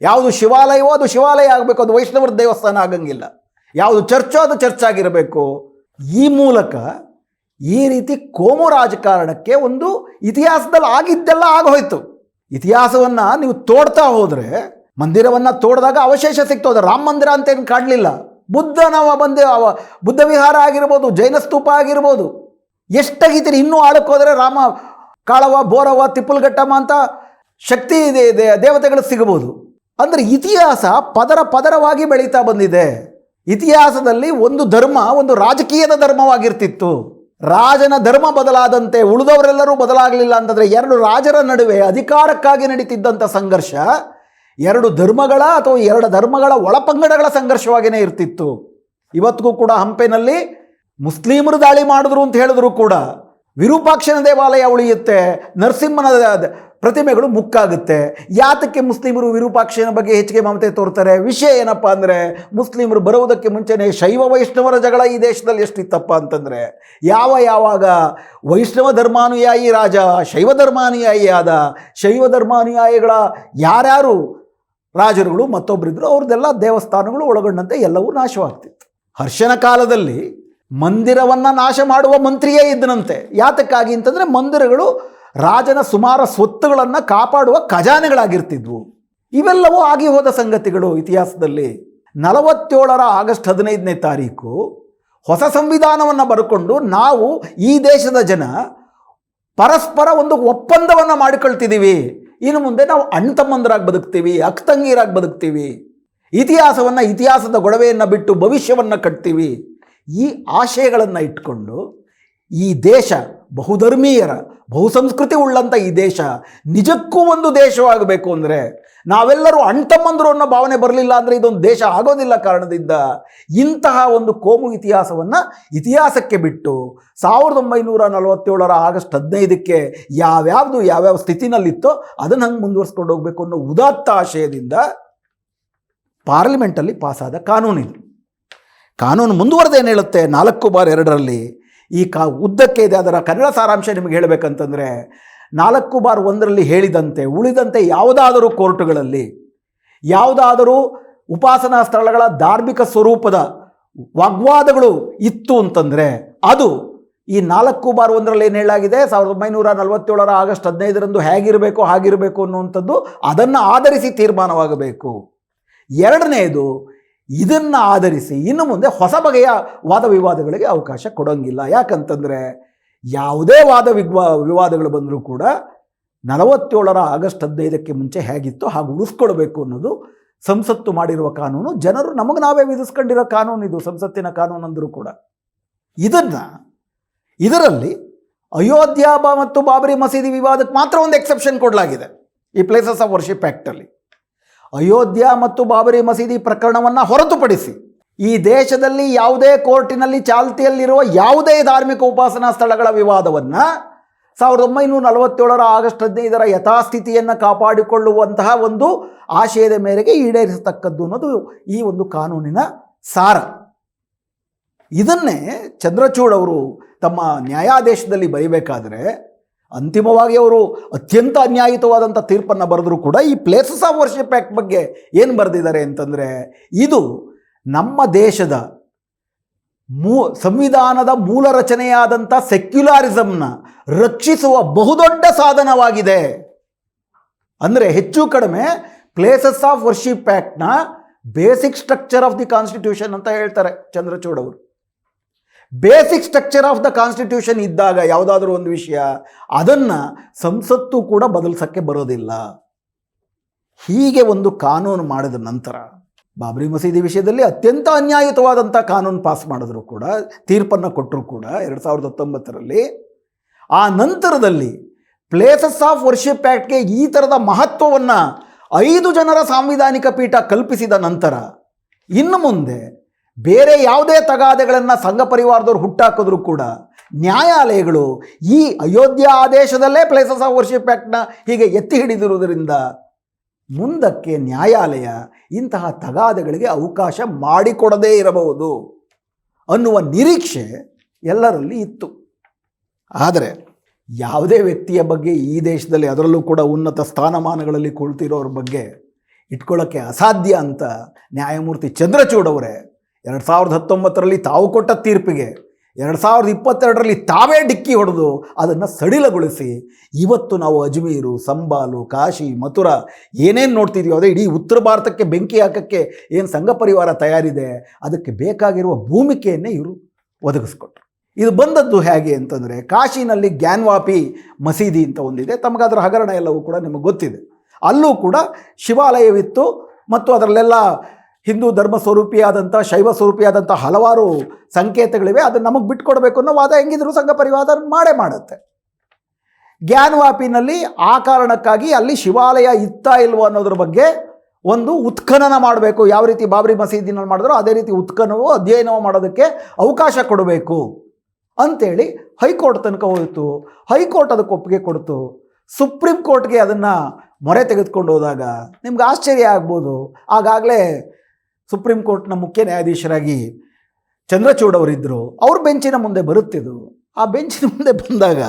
ಯಾವುದು ಶಿವಾಲಯವೋ ಅದು ಶಿವಾಲಯ ಆಗಬೇಕು, ಅದು ವೈಷ್ಣವರ ದೇವಸ್ಥಾನ ಆಗಂಗಿಲ್ಲ. ಯಾವುದು ಚರ್ಚೋ ಅದು ಚರ್ಚ್ ಆಗಿರಬೇಕು. ಈ ಮೂಲಕ ಈ ರೀತಿ ಕೋಮು ರಾಜಕಾರಣಕ್ಕೆ ಒಂದು ಇತಿಹಾಸದಲ್ಲಿ ಆಗಿದ್ದೆಲ್ಲ ಆಗೋಯ್ತು ಇತಿಹಾಸವನ್ನು ನೀವು ತೋಡ್ತಾ ಹೋದರೆ, ಮಂದಿರವನ್ನು ತೋಡಿದಾಗ ಅವಶೇಷ ಸಿಗ್ತದೆ ರಾಮ ಮಂದಿರ ಅಂತೇನು ಕಾಣಲಿಲ್ಲ. ಬುದ್ಧನ ಬಂದು ಅವ, ಬುದ್ಧ ವಿಹಾರ ಆಗಿರ್ಬೋದು, ಜೈನ ಸ್ತೂಪ ಆಗಿರ್ಬೋದು. ಎಷ್ಟಾಗಿದ್ದೀರಿ ಇನ್ನೂ ಆಳಕ್ಕೆ ಹೋದರೆ ರಾಮ ಕಾಳವ ಬೋರವ ತಿಪ್ಪುಲ್ಘಟ್ಟಮ್ಮ ಅಂತ ಶಕ್ತಿ ಇದೆ ದೇವತೆಗಳು ಸಿಗಬಹುದು. ಅಂದರೆ ಇತಿಹಾಸ ಪದರ ಪದರವಾಗಿ ಬೆಳೀತಾ ಬಂದಿದೆ. ಇತಿಹಾಸದಲ್ಲಿ ಒಂದು ಧರ್ಮ ಒಂದು ರಾಜಕೀಯದ ಧರ್ಮವಾಗಿರ್ತಿತ್ತು. ರಾಜನ ಧರ್ಮ ಬದಲಾದಂತೆ ಉಳಿದವರೆಲ್ಲರೂ ಬದಲಾಗಲಿಲ್ಲ ಅಂತಂದರೆ ಎರಡು ರಾಜರ ನಡುವೆ ಅಧಿಕಾರಕ್ಕಾಗಿ ನಡೀತಿದ್ದಂಥ ಸಂಘರ್ಷ ಎರಡು ಧರ್ಮಗಳ ಅಥವಾ ಎರಡು ಧರ್ಮಗಳ ಒಳಪಂಗಡಗಳ ಸಂಘರ್ಷವಾಗಿಯೇ ಇರ್ತಿತ್ತು. ಇವತ್ತಿಗೂ ಕೂಡ ಹಂಪೆನಲ್ಲಿ ಮುಸ್ಲಿಮರು ದಾಳಿ ಮಾಡಿದ್ರು ಅಂತ ಹೇಳಿದ್ರು ಕೂಡ. ವಿರೂಪಾಕ್ಷನ ದೇವಾಲಯ ಉಳಿಯುತ್ತೆ, ನರಸಿಂಹನ ಪ್ರತಿಮೆಗಳು ಮುಕ್ಕಾಗುತ್ತೆ. ಯಾತಕ್ಕೆ ಮುಸ್ಲಿಮರು ವಿರೂಪಾಕ್ಷನ ಬಗ್ಗೆ ಹೆಚ್ಚಿಗೆ ಮಮತೆ ತೋರ್ತಾರೆ? ವಿಷಯ ಏನಪ್ಪ ಅಂದರೆ, ಮುಸ್ಲಿಮರು ಬರುವುದಕ್ಕೆ ಮುಂಚೆನೇ ಶೈವ ವೈಷ್ಣವರ ಜಗಳ ಈ ದೇಶದಲ್ಲಿ ಎಷ್ಟಿತ್ತಪ್ಪ ಅಂತಂದರೆ, ಯಾವ ಯಾವಾಗ ವೈಷ್ಣವ ಧರ್ಮಾನುಯಾಯಿ ರಾಜ, ಶೈವ ಧರ್ಮಾನುಯಾಯಿ ಆದ, ಶೈವ ಧರ್ಮಾನುಯಾಯಿಗಳ ಯಾರ್ಯಾರು ರಾಜರುಗಳು ಮತ್ತೊಬ್ಬರಿದ್ದರು ಅವ್ರದ್ದೆಲ್ಲ ದೇವಸ್ಥಾನಗಳು ಒಳಗೊಂಡಂತೆ ಎಲ್ಲವೂ ನಾಶವಾಗ್ತಿತ್ತು. ಹರ್ಷನ ಕಾಲದಲ್ಲಿ ಮಂದಿರವನ್ನು ನಾಶ ಮಾಡುವ ಮಂತ್ರಿಯೇ ಇದ್ದನಂತೆ. ಯಾತಕ್ಕಾಗಿ ಅಂತಂದರೆ ಮಂದಿರಗಳು ರಾಜನ ಸುಮಾರು ಸ್ವತ್ತುಗಳನ್ನು ಕಾಪಾಡುವ ಖಜಾನೆಗಳಾಗಿರ್ತಿದ್ವು. ಇವೆಲ್ಲವೂ ಆಗಿ ಹೋದ ಸಂಗತಿಗಳು ಇತಿಹಾಸದಲ್ಲಿ. ನಲವತ್ತೇಳರ ಆಗಸ್ಟ್ ಹದಿನೈದನೇ ತಾರೀಕು ಹೊಸ ಸಂವಿಧಾನವನ್ನು ಬರ್ಕೊಂಡು ನಾವು ಈ ದೇಶದ ಜನ ಪರಸ್ಪರ ಒಂದು ಒಪ್ಪಂದವನ್ನು ಮಾಡಿಕೊಳ್ತಿದ್ದೀವಿ ಇನ್ನು ಮುಂದೆ ನಾವು ಅಣ್ಣ ತಮ್ಮಂದರಾಗಿ ಬದುಕ್ತೀವಿ ಅಕ್ಕ ತಂಗಿಯರಾಗಿ ಬದುಕ್ತೀವಿ. ಇತಿಹಾಸವನ್ನು ಇತಿಹಾಸದ ಗೊಡವೆಯನ್ನು ಬಿಟ್ಟು ಭವಿಷ್ಯವನ್ನು ಕಟ್ತೀವಿ. ಈ ಆಶಯಗಳನ್ನು ಇಟ್ಕೊಂಡು ಈ ದೇಶ ಬಹುಧರ್ಮೀಯರ, ಬಹುಸಂಸ್ಕೃತಿ ಉಳ್ಳಂಥ ಈ ದೇಶ ನಿಜಕ್ಕೂ ಒಂದು ದೇಶವಾಗಬೇಕು ಅಂದರೆ ನಾವೆಲ್ಲರೂ ಅಂಟಮಂದರು ಅನ್ನೋ ಭಾವನೆ ಬರಲಿಲ್ಲ ಅಂದರೆ ಇದೊಂದು ದೇಶ ಆಗೋದಿಲ್ಲ ಕಾರಣದಿಂದ ಇಂತಹ ಒಂದು ಕೋಮು ಇತಿಹಾಸವನ್ನು ಇತಿಹಾಸಕ್ಕೆ ಬಿಟ್ಟು ಸಾವಿರದ ಒಂಬೈನೂರ ನಲವತ್ತೇಳರ ಆಗಸ್ಟ್ ಹದಿನೈದಕ್ಕೆ ಯಾವ್ಯಾವುದು ಯಾವ್ಯಾವ ಸ್ಥಿತಿನಲ್ಲಿತ್ತೋ ಅದನ್ನು ಹಂಗೆ ಮುಂದುವರಿಸ್ಕೊಂಡು ಹೋಗಬೇಕು ಅನ್ನೋ ಉದಾತ್ತ ಆಶಯದಿಂದ ಪಾರ್ಲಿಮೆಂಟಲ್ಲಿ ಪಾಸಾದ ಕಾನೂನಿದು ಕಾನೂನು ಮುಂದುವರೆದೇನು ಹೇಳುತ್ತೆ? ನಾಲ್ಕು ಬಾರ್ ಎರಡರಲ್ಲಿ ಈ ಕಾ ಉದ್ದಕ್ಕೆ ಇದೆ. ಅದರ ಕನ್ನಡ ಸಾರಾಂಶ ನಿಮಗೆ ಹೇಳಬೇಕಂತಂದರೆ, ನಾಲ್ಕು ಬಾರ್ ಒಂದರಲ್ಲಿ ಹೇಳಿದಂತೆ, ಉಳಿದಂತೆ ಯಾವುದಾದರೂ ಕೋರ್ಟುಗಳಲ್ಲಿ, ಯಾವುದಾದರೂ ಉಪಾಸನಾ ಸ್ಥಳಗಳ ಧಾರ್ಮಿಕ ಸ್ವರೂಪದ ವಾಗ್ವಾದಗಳು ಇತ್ತು ಅಂತಂದರೆ, ಅದು ಈ ನಾಲ್ಕು ಬಾರ್ ಒಂದರಲ್ಲಿ ಏನು ಹೇಳಲಾಗಿದೆ? ಸಾವಿರದ ಒಂಬೈನೂರ ನಲವತ್ತೇಳರ ಆಗಸ್ಟ್ ಹದಿನೈದರಂದು ಹೇಗಿರಬೇಕು ಹಾಗಿರಬೇಕು ಅನ್ನುವಂಥದ್ದು ಅದನ್ನು ಆಧರಿಸಿ ತೀರ್ಮಾನವಾಗಬೇಕು. ಎರಡನೆಯದು ಇದನ್ನು ಆಧರಿಸಿ ಇನ್ನು ಮುಂದೆ ಹೊಸ ಬಗೆಯ ವಾದ ವಿವಾದಗಳಿಗೆ ಅವಕಾಶ ಕೊಡೋಂಗಿಲ್ಲ. ಯಾಕಂತಂದರೆ ಯಾವುದೇ ವಾದ ವಿಗ್ವಾ, ವಿವಾದಗಳು ಬಂದರೂ ಕೂಡ ನಲವತ್ತೇಳರ ಆಗಸ್ಟ್ ಹದಿನೈದಕ್ಕೆ ಮುಂಚೆ ಹೇಗಿತ್ತು ಹಾಗೆ ಉಳಿಸ್ಕೊಡ್ಬೇಕು ಅನ್ನೋದು ಸಂಸತ್ತು ಮಾಡಿರುವ ಕಾನೂನು. ಜನರು ನಮಗೆ ನಾವೇ ವಿಧಿಸ್ಕೊಂಡಿರೋ ಕಾನೂನು ಇದು, ಸಂಸತ್ತಿನ ಕಾನೂನು ಅಂದರೂ ಕೂಡ. ಇದನ್ನು, ಇದರಲ್ಲಿ ಅಯೋಧ್ಯ ಮತ್ತು ಬಾಬರಿ ಮಸೀದಿ ವಿವಾದಕ್ಕೆ ಮಾತ್ರ ಒಂದು ಎಕ್ಸೆಪ್ಷನ್ ಕೊಡಲಾಗಿದೆ. ಈ ಪ್ಲೇಸಸ್ ಆಫ್ ವರ್ಷಿಪ್ ಆ್ಯಕ್ಟಲ್ಲಿ ಅಯೋಧ್ಯ ಮತ್ತು ಬಾಬರಿ ಮಸೀದಿ ಪ್ರಕರಣವನ್ನು ಹೊರತುಪಡಿಸಿ ಈ ದೇಶದಲ್ಲಿ ಯಾವುದೇ ಕೋರ್ಟಿನಲ್ಲಿ ಚಾಲ್ತಿಯಲ್ಲಿರುವ ಯಾವುದೇ ಧಾರ್ಮಿಕ ಉಪಾಸನಾ ಸ್ಥಳಗಳ ವಿವಾದವನ್ನು ಸಾವಿರದ ಒಂಬೈನೂರ ನಲವತ್ತೇಳರ ಆಗಸ್ಟ್ ಹದಿನೈದರ ಯಥಾಸ್ಥಿತಿಯನ್ನು ಕಾಪಾಡಿಕೊಳ್ಳುವಂತಹ ಒಂದು ಆಶಯದ ಮೇರೆಗೆ ಈಡೇರಿಸತಕ್ಕದ್ದು ಅನ್ನೋದು ಈ ಒಂದು ಕಾನೂನಿನ ಸಾರ. ಇದನ್ನೇ ಚಂದ್ರಚೂಡ್ ಅವರು ತಮ್ಮ ನ್ಯಾಯಾದೇಶದಲ್ಲಿ ಬರೀಬೇಕಾದ್ರೆ ಅಂತಿಮವಾಗಿ ಅವರು ಅತ್ಯಂತ ಅನ್ಯಾಯಿತವಾದಂಥ ತೀರ್ಪನ್ನು ಬರೆದರೂ ಕೂಡ ಈ ಪ್ಲೇಸಸ್ ಆಫ್ ವರ್ಷಿಪ್ ಆ್ಯಕ್ಟ್ ಬಗ್ಗೆ ಏನು ಬರೆದಿದ್ದಾರೆ ಅಂತಂದರೆ ಇದು ನಮ್ಮ ದೇಶದ ಮೂ, ಸಂವಿಧಾನದ ಮೂಲ ರಚನೆಯಾದಂಥ ಸೆಕ್ಯುಲಾರಿಸಮ್ನ ರಕ್ಷಿಸುವ ಬಹುದೊಡ್ಡ ಸಾಧನವಾಗಿದೆ. ಅಂದರೆ ಹೆಚ್ಚು ಕಡಿಮೆ places of worship ಆ್ಯಕ್ಟ್ನ basic structure of the constitution ಅಂತ ಹೇಳ್ತಾರೆ ಚಂದ್ರಚೂಡ್ ಅವರು. Basic structure of the constitution ಇದ್ದಾಗ ಯಾವುದಾದ್ರೂ ಒಂದು ವಿಷಯ, ಅದನ್ನು ಸಂಸತ್ತು ಕೂಡ ಬದಲಿಸೋಕ್ಕೆ ಬರೋದಿಲ್ಲ. ಹೀಗೆ ಒಂದು ಕಾನೂನು ಮಾಡಿದ ನಂತರ, ಬಾಬ್ರಿ ಮಸೀದಿ ವಿಷಯದಲ್ಲಿ ಅತ್ಯಂತ ಅನ್ಯಾಯಯುತವಾದಂಥ ಕಾನೂನು ಪಾಸ್ ಮಾಡಿದ್ರು ಕೂಡ, ತೀರ್ಪನ್ನು ಕೊಟ್ಟರು ಕೂಡ ಎರಡು ಸಾವಿರದ ಹತ್ತೊಂಬತ್ತರಲ್ಲಿ. ಆ ನಂತರದಲ್ಲಿ ಪ್ಲೇಸಸ್ ಆಫ್ ವರ್ಷಿಪ್ ಆ್ಯಕ್ಟ್ಗೆ ಈ ಥರದ ಮಹತ್ವವನ್ನು ಐದು ಜನರ ಸಾಂವಿಧಾನಿಕ ಪೀಠ ಕಲ್ಪಿಸಿದ ನಂತರ, ಇನ್ನು ಮುಂದೆ ಬೇರೆ ಯಾವುದೇ ತಗಾದೆಗಳನ್ನು ಸಂಘ ಪರಿವಾರದವ್ರು ಹುಟ್ಟಾಕಿದ್ರು ಕೂಡ ನ್ಯಾಯಾಲಯಗಳು ಈ ಅಯೋಧ್ಯ ಆದೇಶದಲ್ಲೇ ಪ್ಲೇಸಸ್ ಆಫ್ ವರ್ಷಿಪ್ ಆ್ಯಕ್ಟ್ನ ಹೀಗೆ ಎತ್ತಿ ಹಿಡಿದಿರುವುದರಿಂದ ಮುಂದಕ್ಕೆ ನ್ಯಾಯಾಲಯ ಇಂತಹ ತಗಾದೆಗಳಿಗೆ ಅವಕಾಶ ಮಾಡಿಕೊಡದೇ ಇರಬಹುದು ಅನ್ನುವ ನಿರೀಕ್ಷೆ ಎಲ್ಲರಲ್ಲಿ ಇತ್ತು. ಆದರೆ ಯಾವುದೇ ವ್ಯಕ್ತಿಯ ಬಗ್ಗೆ ಈ ದೇಶದಲ್ಲಿ ಅದರಲ್ಲೂ ಕೂಡ ಉನ್ನತ ಸ್ಥಾನಮಾನಗಳಲ್ಲಿ ಕುಳಿತಿರೋರ ಬಗ್ಗೆ ಇಟ್ಕೊಳ್ಳೋಕ್ಕೆ ಅಸಾಧ್ಯ ಅಂತ ನ್ಯಾಯಮೂರ್ತಿ ಚಂದ್ರಚೂಡ್ ಅವರೇ ಎರಡು ಸಾವಿರದ ಹತ್ತೊಂಬತ್ತರಲ್ಲಿ ತಾವು ಕೊಟ್ಟ ತೀರ್ಪಿಗೆ, ಎರಡು ಸಾವಿರದ ಇಪ್ಪತ್ತೆರಡರಲ್ಲಿ ತಾವೇ ಡಿಕ್ಕಿ ಹೊಡೆದು ಅದನ್ನು ಸಡಿಲಗೊಳಿಸಿ, ಇವತ್ತು ನಾವು ಅಜ್ಮೀರು, ಸಂಬಾಲು, ಕಾಶಿ, ಮಥುರಾ ಏನೇನು ನೋಡ್ತಿದೀವೋ ಅದೇ ಇಡೀ ಉತ್ತರ ಭಾರತಕ್ಕೆ ಬೆಂಕಿ ಹಾಕೋಕ್ಕೆ ಏನು ಸಂಘ ಪರಿವಾರ ತಯಾರಿದೆ, ಅದಕ್ಕೆ ಬೇಕಾಗಿರುವ ಭೂಮಿಕೆಯನ್ನೇ ಇವರು ಒದಗಿಸ್ಕೊಟ್ರು. ಇದು ಬಂದದ್ದು ಹೇಗೆ ಅಂತಂದರೆ, ಕಾಶಿನಲ್ಲಿ ಗ್ಯಾನ್ವಾಪಿ ಮಸೀದಿ ಅಂತ ಒಂದಿದೆ, ತಮಗದರ ಹಗರಣ ಎಲ್ಲವೂ ಕೂಡ ನಿಮಗೆ ಗೊತ್ತಿದೆ. ಅಲ್ಲೂ ಕೂಡ ಶಿವಾಲಯವಿತ್ತು ಮತ್ತು ಅದರಲ್ಲೆಲ್ಲ ಹಿಂದೂ ಧರ್ಮ ಸ್ವರೂಪಿಯಾದಂಥ, ಶೈವ ಸ್ವರೂಪಿಯಾದಂಥ ಹಲವಾರು ಸಂಕೇತಗಳಿವೆ. ಅದನ್ನು ನಮಗೆ ಬಿಟ್ಕೊಡ್ಬೇಕು ಅನ್ನೋ ವಾದ ಹೆಂಗಿದ್ರು ಸಂಘ ಪರಿವಾರ ಮಾಡೇ ಮಾಡುತ್ತೆ. ಜ್ಞಾನವಾಪಿನಲ್ಲಿ ಆ ಕಾರಣಕ್ಕಾಗಿ ಅಲ್ಲಿ ಶಿವಾಲಯ ಇತ್ತಾ ಇಲ್ವೋ ಅನ್ನೋದ್ರ ಬಗ್ಗೆ ಒಂದು ಉತ್ಖನನ ಮಾಡಬೇಕು. ಯಾವ ರೀತಿ ಬಾಬರಿ ಮಸೀದಿನಲ್ಲಿ ಮಾಡಿದ್ರು ಅದೇ ರೀತಿ ಉತ್ಖನವೋ, ಅಧ್ಯಯನವೋ ಮಾಡೋದಕ್ಕೆ ಅವಕಾಶ ಕೊಡಬೇಕು ಅಂಥೇಳಿ ಹೈಕೋರ್ಟ್ ತನಕ ಹೋಯಿತು. ಹೈಕೋರ್ಟ್ ಅದಕ್ಕೆ ಒಪ್ಪಿಗೆ ಕೊಡ್ತು. ಸುಪ್ರೀಂ ಕೋರ್ಟ್ಗೆ ಅದನ್ನು ಮೊರೆ ತೆಗೆದುಕೊಂಡು ಹೋದಾಗ ನಿಮ್ಗೆ ಆಶ್ಚರ್ಯ ಆಗ್ಬೋದು. ಆಗಾಗಲೇ ಸುಪ್ರೀಂ ಕೋರ್ಟ್ನ ಮುಖ್ಯ ನ್ಯಾಯಾಧೀಶರಾಗಿ ಚಂದ್ರಚೂಡ್ ಅವರಿದ್ದರು ಅವ್ರ ಬೆಂಚಿನ ಮುಂದೆ ಬರುತ್ತಿದ್ದು ಆ ಬೆಂಚಿನ ಮುಂದೆ ಬಂದಾಗ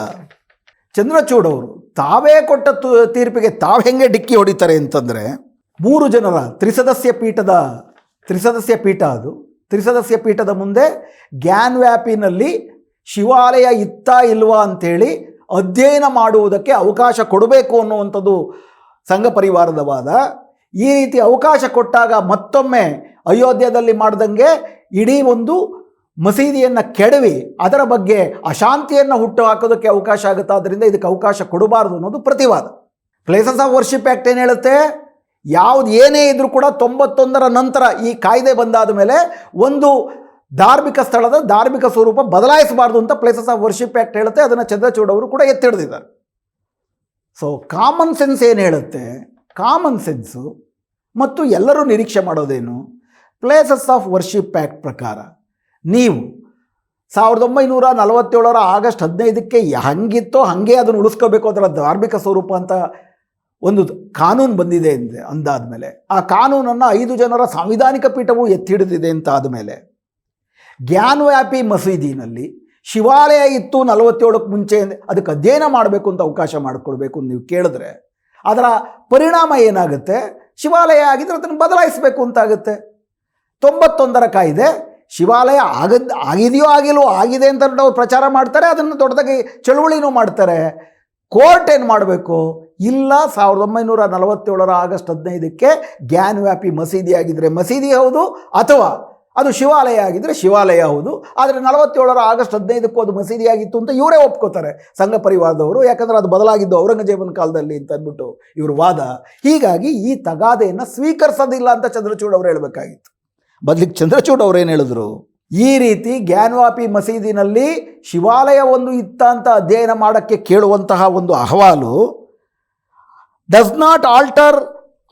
ಚಂದ್ರಚೂಡ್ ಅವರು, ತಾವೇ ಕೊಟ್ಟ ತೀರ್ಪಿಗೆ ತಾವು ಹೆಂಗೆ ಡಿಕ್ಕಿ ಹೊಡಿತಾರೆ ಅಂತಂದರೆ ಮೂರು ಜನರ ತ್ರಿಸದಸ್ಯ ಪೀಠದ, ತ್ರಿಸದಸ್ಯ ಪೀಠ ಅದು. ತ್ರಿಸದಸ್ಯ ಪೀಠದ ಮುಂದೆ ಗ್ಯಾನ್ ವ್ಯಾಪಿನಲ್ಲಿ ಶಿವಾಲಯ ಇತ್ತಾ ಇಲ್ವಾ ಅಂಥೇಳಿ ಅಧ್ಯಯನ ಮಾಡುವುದಕ್ಕೆ ಅವಕಾಶ ಕೊಡಬೇಕು ಅನ್ನುವಂಥದ್ದು ಸಂಘ ಪರಿವಾರದ ವಾದ. ಈ ರೀತಿ ಅವಕಾಶ ಕೊಟ್ಟಾಗ ಮತ್ತೊಮ್ಮೆ ಅಯೋಧ್ಯದಲ್ಲಿ ಮಾಡ್ದಂಗೆ ಇಡೀ ಒಂದು ಮಸೀದಿಯನ್ನು ಕೆಡವಿ ಅದರ ಬಗ್ಗೆ ಅಶಾಂತಿಯನ್ನು ಹುಟ್ಟು ಹಾಕೋದಕ್ಕೆ ಅವಕಾಶ ಆಗುತ್ತೆ ಆದ್ದರಿಂದ ಇದಕ್ಕೆ ಅವಕಾಶ ಕೊಡಬಾರ್ದು ಅನ್ನೋದು ಪ್ರತಿವಾದ. ಪ್ಲೇಸಸ್ ಆಫ್ ವರ್ಷಿಪ್ ಆ್ಯಕ್ಟ್ ಏನು ಹೇಳುತ್ತೆ? ಯಾವುದು ಏನೇ ಇದ್ದರೂ ಕೂಡ ತೊಂಬತ್ತೊಂದರ ನಂತರ ಈ ಕಾಯ್ದೆ ಬಂದಾದ ಮೇಲೆ ಒಂದು ಧಾರ್ಮಿಕ ಸ್ಥಳದ ಧಾರ್ಮಿಕ ಸ್ವರೂಪ ಬದಲಾಯಿಸಬಾರ್ದು ಅಂತ ಪ್ಲೇಸಸ್ ಆಫ್ ವರ್ಷಿಪ್ ಆ್ಯಕ್ಟ್ ಹೇಳುತ್ತೆ, ಅದನ್ನು ಚಂದ್ರಚೂಡ್ ಅವರು ಕೂಡ ಎತ್ತಿ ಹಿಡಿದಿದ್ದಾರೆ ಸೊ ಕಾಮನ್ ಸೆನ್ಸ್ ಏನು ಹೇಳುತ್ತೆ? ಕಾಮನ್ ಸೆನ್ಸು ಮತ್ತು ಎಲ್ಲರೂ ನಿರೀಕ್ಷೆ ಮಾಡೋದೇನು? ಪ್ಲೇಸಸ್ ಆಫ್ ವರ್ಷಿಪ್ ಆ್ಯಕ್ಟ್ ಪ್ರಕಾರ, ನೀವು ಸಾವಿರದ ಒಂಬೈನೂರ ನಲವತ್ತೇಳರ ಆಗಸ್ಟ್ ಹದಿನೈದಕ್ಕೆ ಹಂಗಿತ್ತೋ ಹಾಗೆ ಅದನ್ನು ಉಳಿಸ್ಕೋಬೇಕು, ಅದರ ಧಾರ್ಮಿಕ ಸ್ವರೂಪ ಅಂತ ಒಂದು ಕಾನೂನು ಬಂದಿದೆ ಅಂದೆ ಅಂದಾದಮೇಲೆ. ಆ ಕಾನೂನನ್ನು ಐದು ಜನರ ಸಾಂವಿಧಾನಿಕ ಪೀಠವು ಎತ್ತಿಡಿದಿದೆ ಅಂತ ಆದಮೇಲೆ ಜ್ಞಾನವ್ಯಾಪಿ ಮಸೀದಿನಲ್ಲಿ ಶಿವಾಲಯ ಇತ್ತು ನಲವತ್ತೇಳಕ್ಕೆ ಮುಂಚೆ, ಅದಕ್ಕೆ ಅಧ್ಯಯನ ಮಾಡಬೇಕು ಅಂತ ಅವಕಾಶ ಮಾಡಿಕೊಡ್ಬೇಕು ನೀವು ಕೇಳಿದ್ರೆ. ಅದರ ಪರಿಣಾಮ ಏನಾಗುತ್ತೆ? ಶಿವಾಲಯ ಆಗಿದ್ರೆ ಅದನ್ನು ಬದಲಾಯಿಸಬೇಕು ಅಂತಾಗುತ್ತೆ. ತೊಂಬತ್ತೊಂದರ ಕಾಯ್ದೆ, ಶಿವಾಲಯ ಆಗದ್, ಆಗಿದೆಯೋ ಆಗಿಲ್ಲೋ ಆಗಿದೆ ಅಂತ ಅವ್ರು ಪ್ರಚಾರ ಮಾಡ್ತಾರೆ, ಅದನ್ನು ದೊಡ್ಡದಾಗಿ ಚಳುವಳಿನೂ ಮಾಡ್ತಾರೆ. ಕೋರ್ಟ್ ಏನು ಮಾಡಬೇಕು? ಇಲ್ಲ, ಸಾವಿರದ ಒಂಬೈನೂರ ನಲವತ್ತೇಳರ ಆಗಸ್ಟ್ ಹದಿನೈದಕ್ಕೆ ವ್ಯಾಪಿ ಮಸೀದಿ ಆಗಿದ್ದರೆ ಮಸೀದಿ ಹೌದು ಅಥವಾ ಅದು ಶಿವಾಲಯ ಆಗಿದ್ದರೆ ಶಿವಾಲಯ ಹೌದು. ಆದರೆ ನಲವತ್ತೇಳರ ಆಗಸ್ಟ್ ಹದಿನೈದಕ್ಕೂ ಅದು ಮಸೀದಿಯಾಗಿತ್ತು ಅಂತ ಇವರೇ ಒಪ್ಕೋತಾರೆ. ಸಂಘ ಪರಿವಾರದವರು. ಯಾಕಂದರೆ ಅದು ಬದಲಾಗಿದ್ದು ಔರಂಗಜೇಬನ ಕಾಲದಲ್ಲಿ ಅಂತ ಅಂದ್ಬಿಟ್ಟು ಇವರು ವಾದ. ಹೀಗಾಗಿ ಈ ತಗಾದೆಯನ್ನು ಸ್ವೀಕರಿಸೋದಿಲ್ಲ ಅಂತ ಚಂದ್ರಚೂಡ್ ಅವರು ಹೇಳಬೇಕಾಗಿತ್ತು. ಬದಲಿಗೆ ಚಂದ್ರಚೂಡ್ ಅವರು ಏನು ಹೇಳಿದ್ರು? ಈ ರೀತಿ ಗ್ಯಾನ್ವಾಪಿ ಮಸೀದಿನಲ್ಲಿ ಶಿವಾಲಯ ಒಂದು ಇತ್ತ ಅಂತ ಅಧ್ಯಯನ ಮಾಡೋಕ್ಕೆ ಕೇಳುವಂತಹ ಒಂದು ಅಹವಾಲು does not alter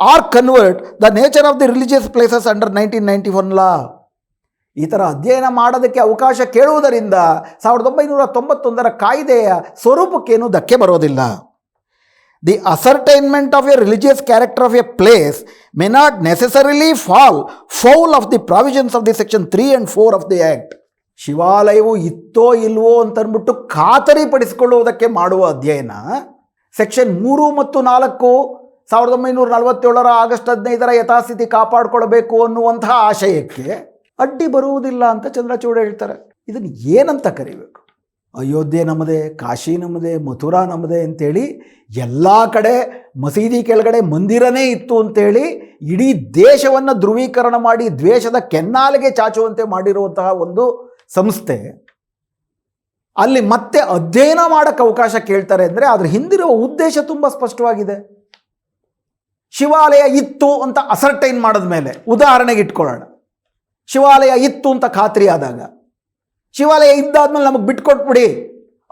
or convert the nature of the religious places under nineteen ninety one law ಈ ಥರ ಅಧ್ಯಯನ ಮಾಡೋದಕ್ಕೆ ಅವಕಾಶ ಕೇಳುವುದರಿಂದ ಸಾವಿರದ ಒಂಬೈನೂರ ತೊಂಬತ್ತೊಂದರ ಕಾಯ್ದೆಯ ಸ್ವರೂಪಕ್ಕೇನು ಧಕ್ಕೆ ಬರೋದಿಲ್ಲ. The ascertainment of a religious character of a place may not necessarily fall foul of the provisions of the section three and four of the act ಶಿವಾಲಯವು ಇತ್ತೋ ಇಲ್ವೋ ಅಂತಂದ್ಬಿಟ್ಟು ಖಾತರಿಪಡಿಸಿಕೊಳ್ಳುವುದಕ್ಕೆ ಮಾಡುವ ಅಧ್ಯಯನ. ಸೆಕ್ಷನ್ ಮೂರು ಮತ್ತು ನಾಲ್ಕು ಸಾವಿರದ ಒಂಬೈನೂರ ನಲವತ್ತೇಳರ ಆಗಸ್ಟ್ ಹದಿನೈದರ ಯಥಾಸ್ಥಿತಿ ಕಾಪಾಡಿಕೊಳ್ಳಬೇಕು ಅನ್ನುವಂತಹ ಆಶಯಕ್ಕೆ ಅಡ್ಡಿ ಬರುವುದಿಲ್ಲ ಅಂತ ಚಂದ್ರಚೂಡ ಹೇಳ್ತಾರೆ. ಇದನ್ನು ಏನಂತ ಕರಿಬೇಕು? ಅಯೋಧ್ಯೆ ನಮ್ಮದೇ, ಕಾಶಿ ನಮ್ಮದೇ, ಮಥುರಾ ನಮ್ಮದೇ ಅಂತೇಳಿ ಎಲ್ಲ ಕಡೆ ಮಸೀದಿ ಕೆಳಗಡೆ ಮಂದಿರನೇ ಇತ್ತು ಅಂತೇಳಿ ಇಡೀ ದೇಶವನ್ನು ಧ್ರುವೀಕರಣ ಮಾಡಿ ದ್ವೇಷದ ಕೆನ್ನಾಲಿಗೆ ಚಾಚುವಂತೆ ಮಾಡಿರುವಂತಹ ಒಂದು ಸಂಸ್ಥೆ. ಅಲ್ಲಿ ಮತ್ತೆ ಅಧ್ಯಯನ ಮಾಡೋಕ್ಕೆ ಅವಕಾಶ ಕೇಳ್ತಾರೆ ಅಂದರೆ ಅದ್ರ ಹಿಂದಿರುವ ಉದ್ದೇಶ ತುಂಬ ಸ್ಪಷ್ಟವಾಗಿದೆ. ಶಿವಾಲಯ ಇತ್ತು ಅಂತ ಅಸರ್ಟೈನ್ ಮಾಡಿದ ಮೇಲೆ ಉದಾಹರಣೆಗೆ ಇಟ್ಕೊಳ್ಳೋಣ. ಶಿವಾಲಯ ಇತ್ತು ಅಂತ ಖಾತ್ರಿ ಆದಾಗ. ಶಿವಾಲಯ ಇದ್ದಾದ್ಮೇಲೆ ನಮಗೆ ಬಿಟ್ಕೊಟ್ಬಿಡಿ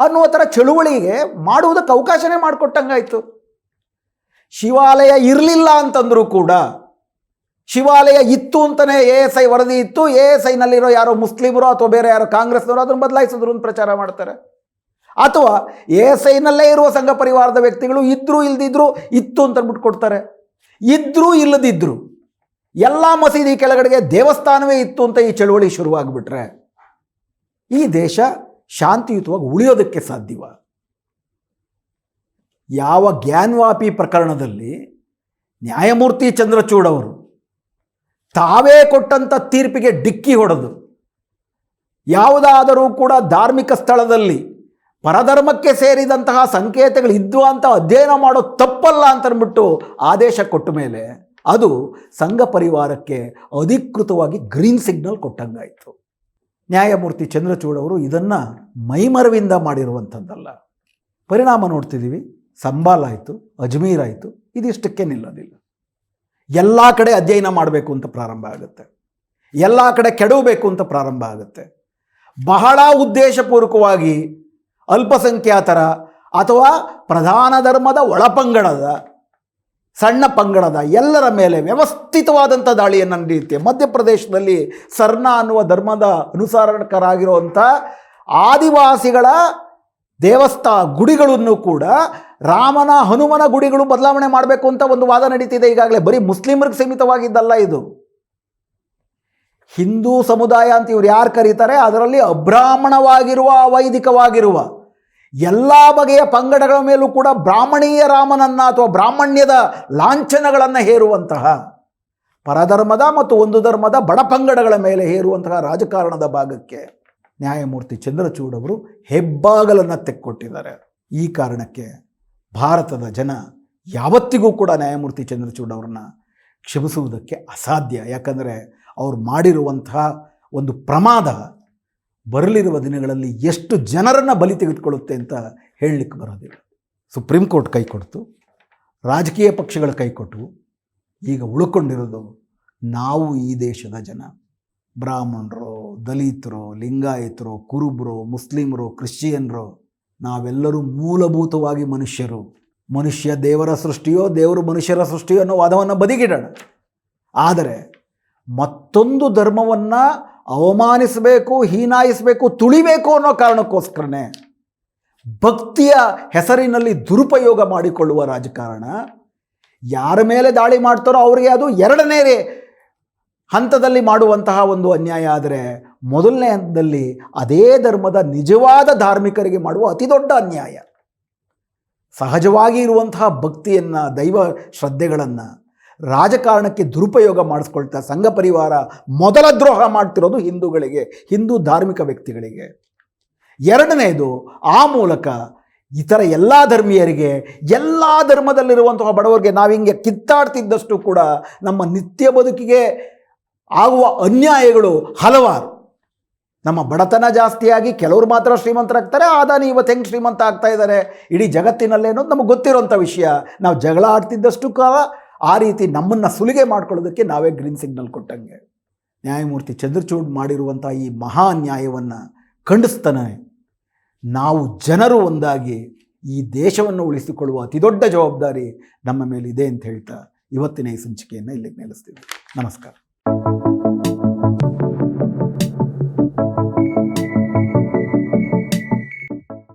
ಅನ್ನುವ ಥರ ಚಳುವಳಿಗೆ ಮಾಡುವುದಕ್ಕೆ ಅವಕಾಶನೇ ಮಾಡಿಕೊಟ್ಟಂಗಾಯಿತು. ಶಿವಾಲಯ ಇರಲಿಲ್ಲ ಅಂತಂದರೂ ಕೂಡ ಶಿವಾಲಯ ಇತ್ತು ಅಂತಲೇ ಎ ಎಸ್ ಐ ವರದಿ ಇತ್ತು, ಎ ಎಸ್ ಐನಲ್ಲಿರೋ ಯಾರೋ ಮುಸ್ಲಿಮರು ಅಥವಾ ಬೇರೆ ಯಾರೋ ಕಾಂಗ್ರೆಸ್ನವರು ಅದನ್ನು ಬದಲಾಯಿಸಿದ್ರು ಅಂತ ಪ್ರಚಾರ ಮಾಡ್ತಾರೆ. ಅಥವಾ ಎ ಎಸ್ ಐನಲ್ಲೇ ಇರುವ ಸಂಘ ಪರಿವಾರದ ವ್ಯಕ್ತಿಗಳು ಇದ್ದರೂ ಇಲ್ದಿದ್ರು ಇತ್ತು ಅಂತ ಅಂದ್ಬಿಟ್ಟು ಕೊಡ್ತಾರೆ. ಇದ್ರೂ ಇಲ್ಲದಿದ್ರು ಎಲ್ಲ ಮಸೀದಿ ಕೆಳಗಡೆಗೆ ದೇವಸ್ಥಾನವೇ ಇತ್ತು ಅಂತ ಈ ಚಳುವಳಿ ಶುರುವಾಗ್ಬಿಟ್ರೆ ಈ ದೇಶ ಶಾಂತಿಯುತವಾಗಿ ಉಳಿಯೋದಕ್ಕೆ ಸಾಧ್ಯವ. ಯಾವ ಜ್ಞಾನ್ವಾಪಿ ಪ್ರಕರಣದಲ್ಲಿ ನ್ಯಾಯಮೂರ್ತಿ ಚಂದ್ರಚೂಡ್ ಅವರು ತಾವೇ ಕೊಟ್ಟಂಥ ತೀರ್ಪಿಗೆ ಡಿಕ್ಕಿ ಹೊಡೆದು ಯಾವುದಾದರೂ ಕೂಡ ಧಾರ್ಮಿಕ ಸ್ಥಳದಲ್ಲಿ ಪರಧರ್ಮಕ್ಕೆ ಸೇರಿದಂತಹ ಸಂಕೇತಗಳು ಇದ್ವು ಅಂತ ಅಧ್ಯಯನ ಮಾಡೋ ತಪ್ಪಲ್ಲ ಅಂತ ಅಂದ್ಬಿಟ್ಟು ಆದೇಶ ಕೊಟ್ಟ ಮೇಲೆ ಅದು ಸಂಘ ಪರಿವಾರಕ್ಕೆ ಅಧಿಕೃತವಾಗಿ ಗ್ರೀನ್ ಸಿಗ್ನಲ್ ಕೊಟ್ಟಂಗಾಯಿತು. ನ್ಯಾಯಮೂರ್ತಿ ಚಂದ್ರಚೂಡ್ ಅವರು ಇದನ್ನು ಮೈಮರವಿಂದ ಮಾಡಿರುವಂಥದ್ದಲ್ಲ. ಪರಿಣಾಮ ನೋಡ್ತಿದ್ದೀವಿ ಸಂಬಾಲ್ ಆಯಿತು, ಅಜ್ಮೀರ್ ಆಯಿತು, ಇದಿಷ್ಟಕ್ಕೆ ನಿಲ್ಲೋದಿಲ್ಲ. ಎಲ್ಲ ಕಡೆ ಅಧ್ಯಯನ ಮಾಡಬೇಕು ಅಂತ ಪ್ರಾರಂಭ ಆಗುತ್ತೆ. ಎಲ್ಲ ಕಡೆ ಕೆಡವಬೇಕು ಅಂತ ಪ್ರಾರಂಭ ಆಗುತ್ತೆ. ಬಹಳ ಉದ್ದೇಶಪೂರ್ವಕವಾಗಿ ಅಲ್ಪಸಂಖ್ಯಾತರ ಅಥವಾ ಪ್ರಧಾನ ಧರ್ಮದ ಒಳಪಂಗಡದ ಸಣ್ಣ ಪಂಗಡದ ಎಲ್ಲರ ಮೇಲೆ ವ್ಯವಸ್ಥಿತವಾದಂಥ ದಾಳಿಯನ್ನು ನಡೆಯುತ್ತೆ. ಮಧ್ಯಪ್ರದೇಶದಲ್ಲಿ ಸರ್ನಾ ಅನ್ನುವ ಧರ್ಮದ ಅನುಸರಣಕರಾಗಿರುವಂಥ ಆದಿವಾಸಿಗಳ ದೇವಸ್ಥಾ ಗುಡಿಗಳನ್ನು ಕೂಡ ರಾಮನ ಹನುಮನ ಗುಡಿಗಳು ಬದಲಾವಣೆ ಮಾಡಬೇಕು ಅಂತ ಒಂದು ವಾದ ನಡೀತಿದೆ. ಈಗಾಗಲೇ ಬರೀ ಮುಸ್ಲಿಮರಿಗೆ ಸೀಮಿತವಾಗಿದ್ದಲ್ಲ ಇದು. ಹಿಂದೂ ಸಮುದಾಯ ಅಂತ ಇವ್ರು ಯಾರು ಕರೀತಾರೆ? ಅದರಲ್ಲಿ ಅಬ್ರಾಹ್ಮಣವಾಗಿರುವ, ಅವೈದಿಕವಾಗಿರುವ ಎಲ್ಲ ಬಗೆಯ ಪಂಗಡಗಳ ಮೇಲೂ ಕೂಡ ಬ್ರಾಹ್ಮಣೀಯ ರಾಮನನ್ನು ಅಥವಾ ಬ್ರಾಹ್ಮಣ್ಯದ ಲಾಂಛನಗಳನ್ನು ಹೇರುವಂತಹ ಪರಧರ್ಮದ ಮತ್ತು ಒಂದು ಧರ್ಮದ ಬಡ ಪಂಗಡಗಳ ಮೇಲೆ ಹೇರುವಂತಹ ರಾಜಕಾರಣದ ಭಾಗಕ್ಕೆ ನ್ಯಾಯಮೂರ್ತಿ ಚಂದ್ರಚೂಡ್ ಅವರು ಹೆಬ್ಬಾಗಲನ್ನು ತೆಕ್ಕೊಟ್ಟಿದ್ದಾರೆ. ಈ ಕಾರಣಕ್ಕೆ ಭಾರತದ ಜನ ಯಾವತ್ತಿಗೂ ಕೂಡ ನ್ಯಾಯಮೂರ್ತಿ ಚಂದ್ರಚೂಡ್ ಅವ್ರನ್ನ ಕ್ಷಮಿಸುವುದಕ್ಕೆ ಅಸಾಧ್ಯ. ಯಾಕಂದರೆ ಅವ್ರು ಮಾಡಿರುವಂತಹ ಒಂದು ಪ್ರಮಾದ ಬರಲಿರುವ ದಿನಗಳಲ್ಲಿ ಎಷ್ಟು ಜನರನ್ನು ಬಲಿ ತೆಗೆದುಕೊಳ್ಳುತ್ತೆ ಅಂತ ಹೇಳಲಿಕ್ಕೆ ಬರೋದಿಲ್ಲ. ಸುಪ್ರೀಂ ಕೋರ್ಟ್ ಕೈ ಕೊಡ್ತು, ರಾಜಕೀಯ ಪಕ್ಷಗಳು ಕೈ ಕೊಟ್ಟವು ಈಗ ಉಳ್ಕೊಂಡಿರೋದು ನಾವು ಈ ದೇಶದ ಜನ. ಬ್ರಾಹ್ಮಣರು, ದಲಿತರು, ಲಿಂಗಾಯತರು, ಕುರುಬರು, ಮುಸ್ಲಿಮರು, ಕ್ರಿಶ್ಚಿಯನ್ರು, ನಾವೆಲ್ಲರೂ ಮೂಲಭೂತವಾಗಿ ಮನುಷ್ಯರು. ಮನುಷ್ಯ ದೇವರ ಸೃಷ್ಟಿಯೋ, ದೇವರು ಮನುಷ್ಯರ ಸೃಷ್ಟಿಯೋ ಅನ್ನೋ ವಾದವನ್ನು ಬದಿಗಿಡೋಣ. ಆದರೆ ಮತ್ತೊಂದು ಧರ್ಮವನ್ನು ಅವಮಾನಿಸಬೇಕು, ಹೀನಾಯಿಸಬೇಕು, ತುಳಿಬೇಕು ಅನ್ನೋ ಕಾರಣಕ್ಕೋಸ್ಕರನೇ ಭಕ್ತಿಯ ಹೆಸರಿನಲ್ಲಿ ದುರುಪಯೋಗ ಮಾಡಿಕೊಳ್ಳುವ ರಾಜಕಾರಣ. ಯಾರ ಮೇಲೆ ದಾಳಿ ಮಾಡ್ತಾರೋ ಅವರಿಗೆ ಅದು ಎರಡನೇ ಹಂತದಲ್ಲಿ ಮಾಡುವಂತಹ ಒಂದು ಅನ್ಯಾಯ. ಆದರೆ ಮೊದಲನೇ ಹಂತದಲ್ಲಿ ಅದೇ ಧರ್ಮದ ನಿಜವಾದ ಧಾರ್ಮಿಕರಿಗೆ ಮಾಡುವ ಅತಿ ದೊಡ್ಡ ಅನ್ಯಾಯ. ಸಹಜವಾಗಿ ಇರುವಂತಹ ಭಕ್ತಿಯನ್ನು, ದೈವ ಶ್ರದ್ಧೆಗಳನ್ನು ರಾಜಕಾರಣಕ್ಕೆ ದುರುಪಯೋಗ ಮಾಡಿಸ್ಕೊಳ್ತಾ ಸಂಘ ಪರಿವಾರ ಮೊದಲ ದ್ರೋಹ ಮಾಡ್ತಿರೋದು ಹಿಂದೂಗಳಿಗೆ, ಹಿಂದೂ ಧಾರ್ಮಿಕ ವ್ಯಕ್ತಿಗಳಿಗೆ. ಎರಡನೇದು, ಆ ಮೂಲಕ ಇತರ ಎಲ್ಲ ಧರ್ಮೀಯರಿಗೆ, ಎಲ್ಲ ಧರ್ಮದಲ್ಲಿರುವಂತಹ ಬಡವರಿಗೆ ನಾವು ಹಿಂಗೆ ಕಿತ್ತಾಡ್ತಿದ್ದಷ್ಟು ಕೂಡ ನಮ್ಮ ನಿತ್ಯ ಬದುಕಿಗೆ ಆಗುವ ಅನ್ಯಾಯಗಳು ಹಲವಾರು. ನಮ್ಮ ಬಡತನ ಜಾಸ್ತಿಯಾಗಿ ಕೆಲವರು ಮಾತ್ರ ಶ್ರೀಮಂತರಾಗ್ತಾರೆ, ಆದಾನಿ ಇವತ್ತು ಹೆಂಗೆ ಶ್ರೀಮಂತ ಆಗ್ತಾ ಇದ್ದಾರೆ ಇಡೀ ಜಗತ್ತಿನಲ್ಲೇ ಅನ್ನೋದು ನಮಗೆ ಗೊತ್ತಿರೋಂಥ ವಿಷಯ. ನಾವು ಜಗಳ ಆಡ್ತಿದ್ದಷ್ಟು ಕಾಲ ಆ ರೀತಿ ನಮ್ಮನ್ನು ಸುಲಿಗೆ ಮಾಡ್ಕೊಳ್ಳೋದಕ್ಕೆ ನಾವೇ ಗ್ರೀನ್ ಸಿಗ್ನಲ್ ಕೊಟ್ಟಂಗೆ. ನ್ಯಾಯಮೂರ್ತಿ ಚಂದ್ರಚೂಡ್ ಮಾಡಿರುವಂಥ ಈ ಮಹಾ ನ್ಯಾಯವನ್ನು ಖಂಡಿಸ್ತಾನೆ ನಾವು ಜನರು ಒಂದಾಗಿ ಈ ದೇಶವನ್ನು ಉಳಿಸಿಕೊಳ್ಳುವ ಅತಿದೊಡ್ಡ ಜವಾಬ್ದಾರಿ ನಮ್ಮ ಮೇಲಿದೆ ಅಂತ ಹೇಳ್ತಾ ಇವತ್ತಿನ ಈ ಸಂಚಿಕೆಯನ್ನು ಇಲ್ಲಿಗೆ ನಿಲ್ಲಿಸ್ತೀವಿ. ನಮಸ್ಕಾರ.